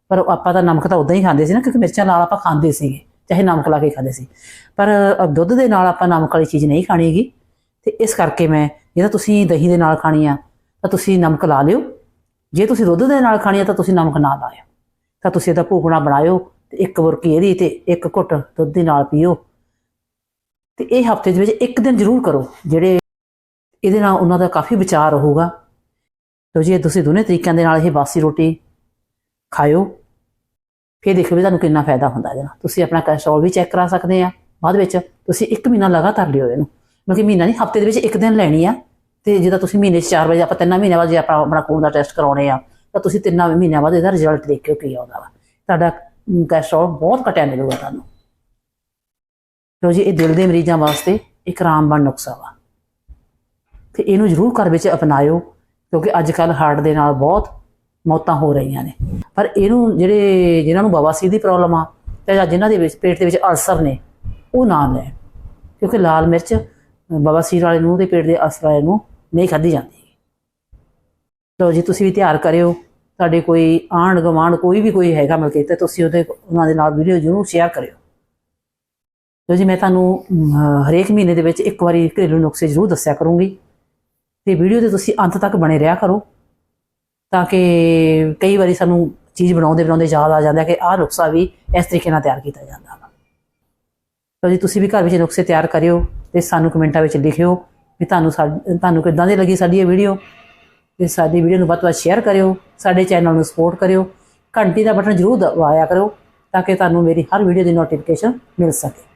ਪਰ ਆਪਾਂ ਤਾਂ ਨਮਕ ਤਾਂ ਉਦਾਂ ਹੀ ਖਾਂਦੇ ਸੀ ਨਾ, ਕਿਉਂਕਿ ਮਿਰਚਾਂ ਨਾਲ ਆਪਾਂ ਖਾਂਦੇ ਸੀਗੇ, ਚਾਹੇ ਨਮਕ ਲਾ ਕੇ ਖਾਂਦੇ ਸੀ। ਪਰ ਦੁੱਧ ਦੇ ਨਾਲ ਆਪਾਂ ਨਮਕ ਵਾਲੀ ਚੀਜ਼ ਨਹੀਂ ਖਾਣੀ ਹੈਗੀ। ਤੇ ਇਸ ਕਰਕੇ ਮੈਂ, ਜੇ ਤੁਸੀਂ ਦਹੀਂ ਦੇ ਨਾਲ ਖਾਣੀ ਆ, ਤਾਂ ਤੁਸੀਂ ਨਮਕ ਲਾ ਲਿਓ। ਜੇ ਤੁਸੀਂ ਦੁੱਧ ਦੇ ਨਾਲ ਖਾਣੀ ਆ, ਤਾਂ ਤੁਸੀਂ ਨਮਕ ਨਾ ਲਾਇਓ। ਤਾਂ ਤੁਸੀਂ ਇਹਦਾ ਭੂਕਣਾ ਬਣਾਇਓ ਤੇ ਇੱਕ ਬੁਰਕੀ ਇਹਦੀ ਤੇ ਇੱਕ ਘੁੱਟ ਦੁੱਧ ਦੇ ਨਾਲ ਪੀਓ। ਤੇ ਇਹ ਹਫ਼ਤੇ ਦੇ ਵਿੱਚ ਇੱਕ ਦਿਨ ਜ਼ਰੂਰ ਕਰੋ, ਜਿਹੜੇ ਇਹਦੇ ਨਾਲ ਉਹਨਾਂ ਦਾ ਕਾਫੀ ਵਿਚਾਰ ਰਹੂਗਾ। ਤੋ ਜੇ ਤੁਸੀਂ ਦੋਨੇ ਤਰੀਕਿਆਂ ਦੇ ਨਾਲ ਇਹ ਬਾਸੀ ਰੋਟੀ ਖਾਇਓ। ਫਿਰ ਦੇਖਿਓ ਵੀ ਤੁਹਾਨੂੰ ਕਿੰਨਾ ਫਾਇਦਾ ਹੁੰਦਾ ਇਹਦੇ ਨਾਲ। ਤੁਸੀਂ ਆਪਣਾ ਕੋਲੇਸਟ੍ਰੋਲ ਵੀ ਚੈੱਕ ਕਰਾ ਸਕਦੇ ਆ। ਬਾਅਦ ਵਿੱਚ ਤੁਸੀਂ ਇੱਕ ਮਹੀਨਾ ਲਗਾਤਾਰ ਲਿਓ ਇਹਨੂੰ। ਕਿਉਂਕਿ ਮਹੀਨਾ ਨਹੀਂ, ਹਫ਼ਤੇ ਦੇ ਵਿੱਚ ਇੱਕ ਦਿਨ ਲੈਣੀ ਆ। ਤੇ ਜਦੋਂ ਤੁਸੀਂ ਮਹੀਨੇ 'ਚ ਚਾਰ ਵਜੇ ਆਪਾਂ ਤਿੰਨਾਂ ਮਹੀਨਿਆਂ ਬਾਅਦ ਜੇ ਆਪਾਂ ਆਪਣਾ ਖੂਨ ਦਾ ਟੈਸਟ ਕਰਾਉਣੇ ਆ, ਤਾਂ ਤੁਸੀਂ ਤਿੰਨਾਂ ਮਹੀਨਿਆਂ ਬਾਅਦ ਇਹਦਾ ਰਿਜ਼ਲਟ ਦੇਖਿਓ ਕੀ ਆਉਂਦਾ ਵਾ। ਤੁਹਾਡਾ ਕੋਲੇਸਟ੍ਰੋਲ ਬਹੁਤ ਘਟਿਆ ਮਿਲੂਗਾ ਤੁਹਾਨੂੰ। ਲੋ ਜੀ, ਇਹ ਦਿਲ ਦੇ ਮਰੀਜ਼ਾਂ ਵਾਸਤੇ ਇੱਕ ਰਾਮਬਣ ਨੁਕਸਾ ਵਾ। ਤੇ ਇਹਨੂੰ ਜ਼ਰੂਰ ਘਰ ਵਿੱਚ ਅਪਣਾਇਓ, ਕਿਉਂਕਿ ਅੱਜ ਕੱਲ ਹਾਰਟ ਦੇ ਨਾਲ ਬਹੁਤ ਮੌਤਾਂ ਹੋ ਰਹੀਆਂ ਨੇ। ਪਰ ਇਹਨੂੰ ਜਿਹੜੇ, ਜਿਨ੍ਹਾਂ ਨੂੰ ਬਵਾਸੀਰ ਦੀ ਪ੍ਰੋਬਲਮ ਆ ਤੇ ਜਾਂ ਜਿਨ੍ਹਾਂ ਦੇ ਵਿੱਚ, ਪੇਟ ਦੇ ਵਿੱਚ ਅਲਸਰ ਨੇ, ਉਹ ਨਾ ਲੈਣ ਕਿਉਂਕਿ ਲਾਲ ਮਿਰਚ ਬਵਾਸੀਰ ਵਾਲੇ ਨੂੰ ਤੇ ਪੇਟ ਦੇ ਅਲਸਰ ਵਾਲੇ ਨੂੰ ਨਹੀਂ ਖਾਧੀ ਜਾਂਦੀ। ਲੋ ਜੀ, ਤੁਸੀਂ ਵੀ ਤਿਆਰ ਕਰਿਓ। ਤੁਹਾਡੇ ਕੋਈ ਆਂਢ ਗੁਆਂਢ ਕੋਈ ਵੀ ਕੋਈ ਹੈਗਾ ਮਿਲ ਕੇ, ਤੇ ਤੁਸੀਂ ਉਹਦੇ, ਉਹਨਾਂ ਦੇ ਨਾਲ ਵੀਡੀਓ ਜ਼ਰੂਰ ਸ਼ੇਅਰ ਕਰਿਓ। ਲੋ ਜੀ, ਮੈਂ ਤੁਹਾਨੂੰ ਹਰੇਕ ਮਹੀਨੇ ਦੇ ਵਿੱਚ ਇੱਕ ਵਾਰੀ ਘਰੇਲੂ ਨੁਸਖੇ ਜ਼ਰੂਰ ਦੱਸਿਆ ਕਰੂੰਗੀ। ਤੇ ਵੀਡੀਓ 'ਤੇ ਤੁਸੀਂ ਅੰਤ ਤੱਕ ਬਣੇ ਰਿਹਾ ਕਰੋ ਤਾਂ ਕਿ ਕਈ ਵਾਰੀ ਸਾਨੂੰ ਚੀਜ਼ ਬਣਾਉਂਦੇ ਬਣਾਉਂਦੇ ਯਾਦ ਆ ਜਾਂਦਾ ਕਿ ਆਹ ਨੁਕਸਾ ਵੀ ਇਸ ਤਰੀਕੇ ਨਾਲ ਤਿਆਰ ਕੀਤਾ ਜਾਂਦਾ ਵਾ। ਲਓ ਜੀ, ਤੁਸੀਂ ਵੀ ਘਰ ਵਿੱਚ ਨੁਕਸੇ ਤਿਆਰ ਕਰਿਓ ਤੇ ਸਾਨੂੰ ਕਮੈਂਟਾਂ ਵਿੱਚ ਲਿਖਿਓ ਵੀ ਤੁਹਾਨੂੰ ਸਾ- ਤੁਹਾਨੂੰ ਕਿੱਦਾਂ ਦੀ ਲੱਗੀ ਸਾਡੀ ਇਹ ਵੀਡੀਓ। ਤੇ ਸਾਡੀ ਵੀਡੀਓ ਨੂੰ ਵੱਧ ਤੋਂ ਵੱਧ ਸ਼ੇਅਰ ਕਰਿਓ, ਸਾਡੇ ਚੈਨਲ ਨੂੰ ਸਪੋਰਟ ਕਰਿਓ, ਘੰਟੀ ਦਾ ਬਟਨ ਜ਼ਰੂਰ ਦਬਾਇਆ ਕਰੋ ਤਾਂ ਕਿ ਤੁਹਾਨੂੰ ਮੇਰੀ ਹਰ ਵੀਡੀਓ ਦੀ ਨੋਟੀਫਿਕੇਸ਼ਨ ਮਿਲ ਸਕੇ।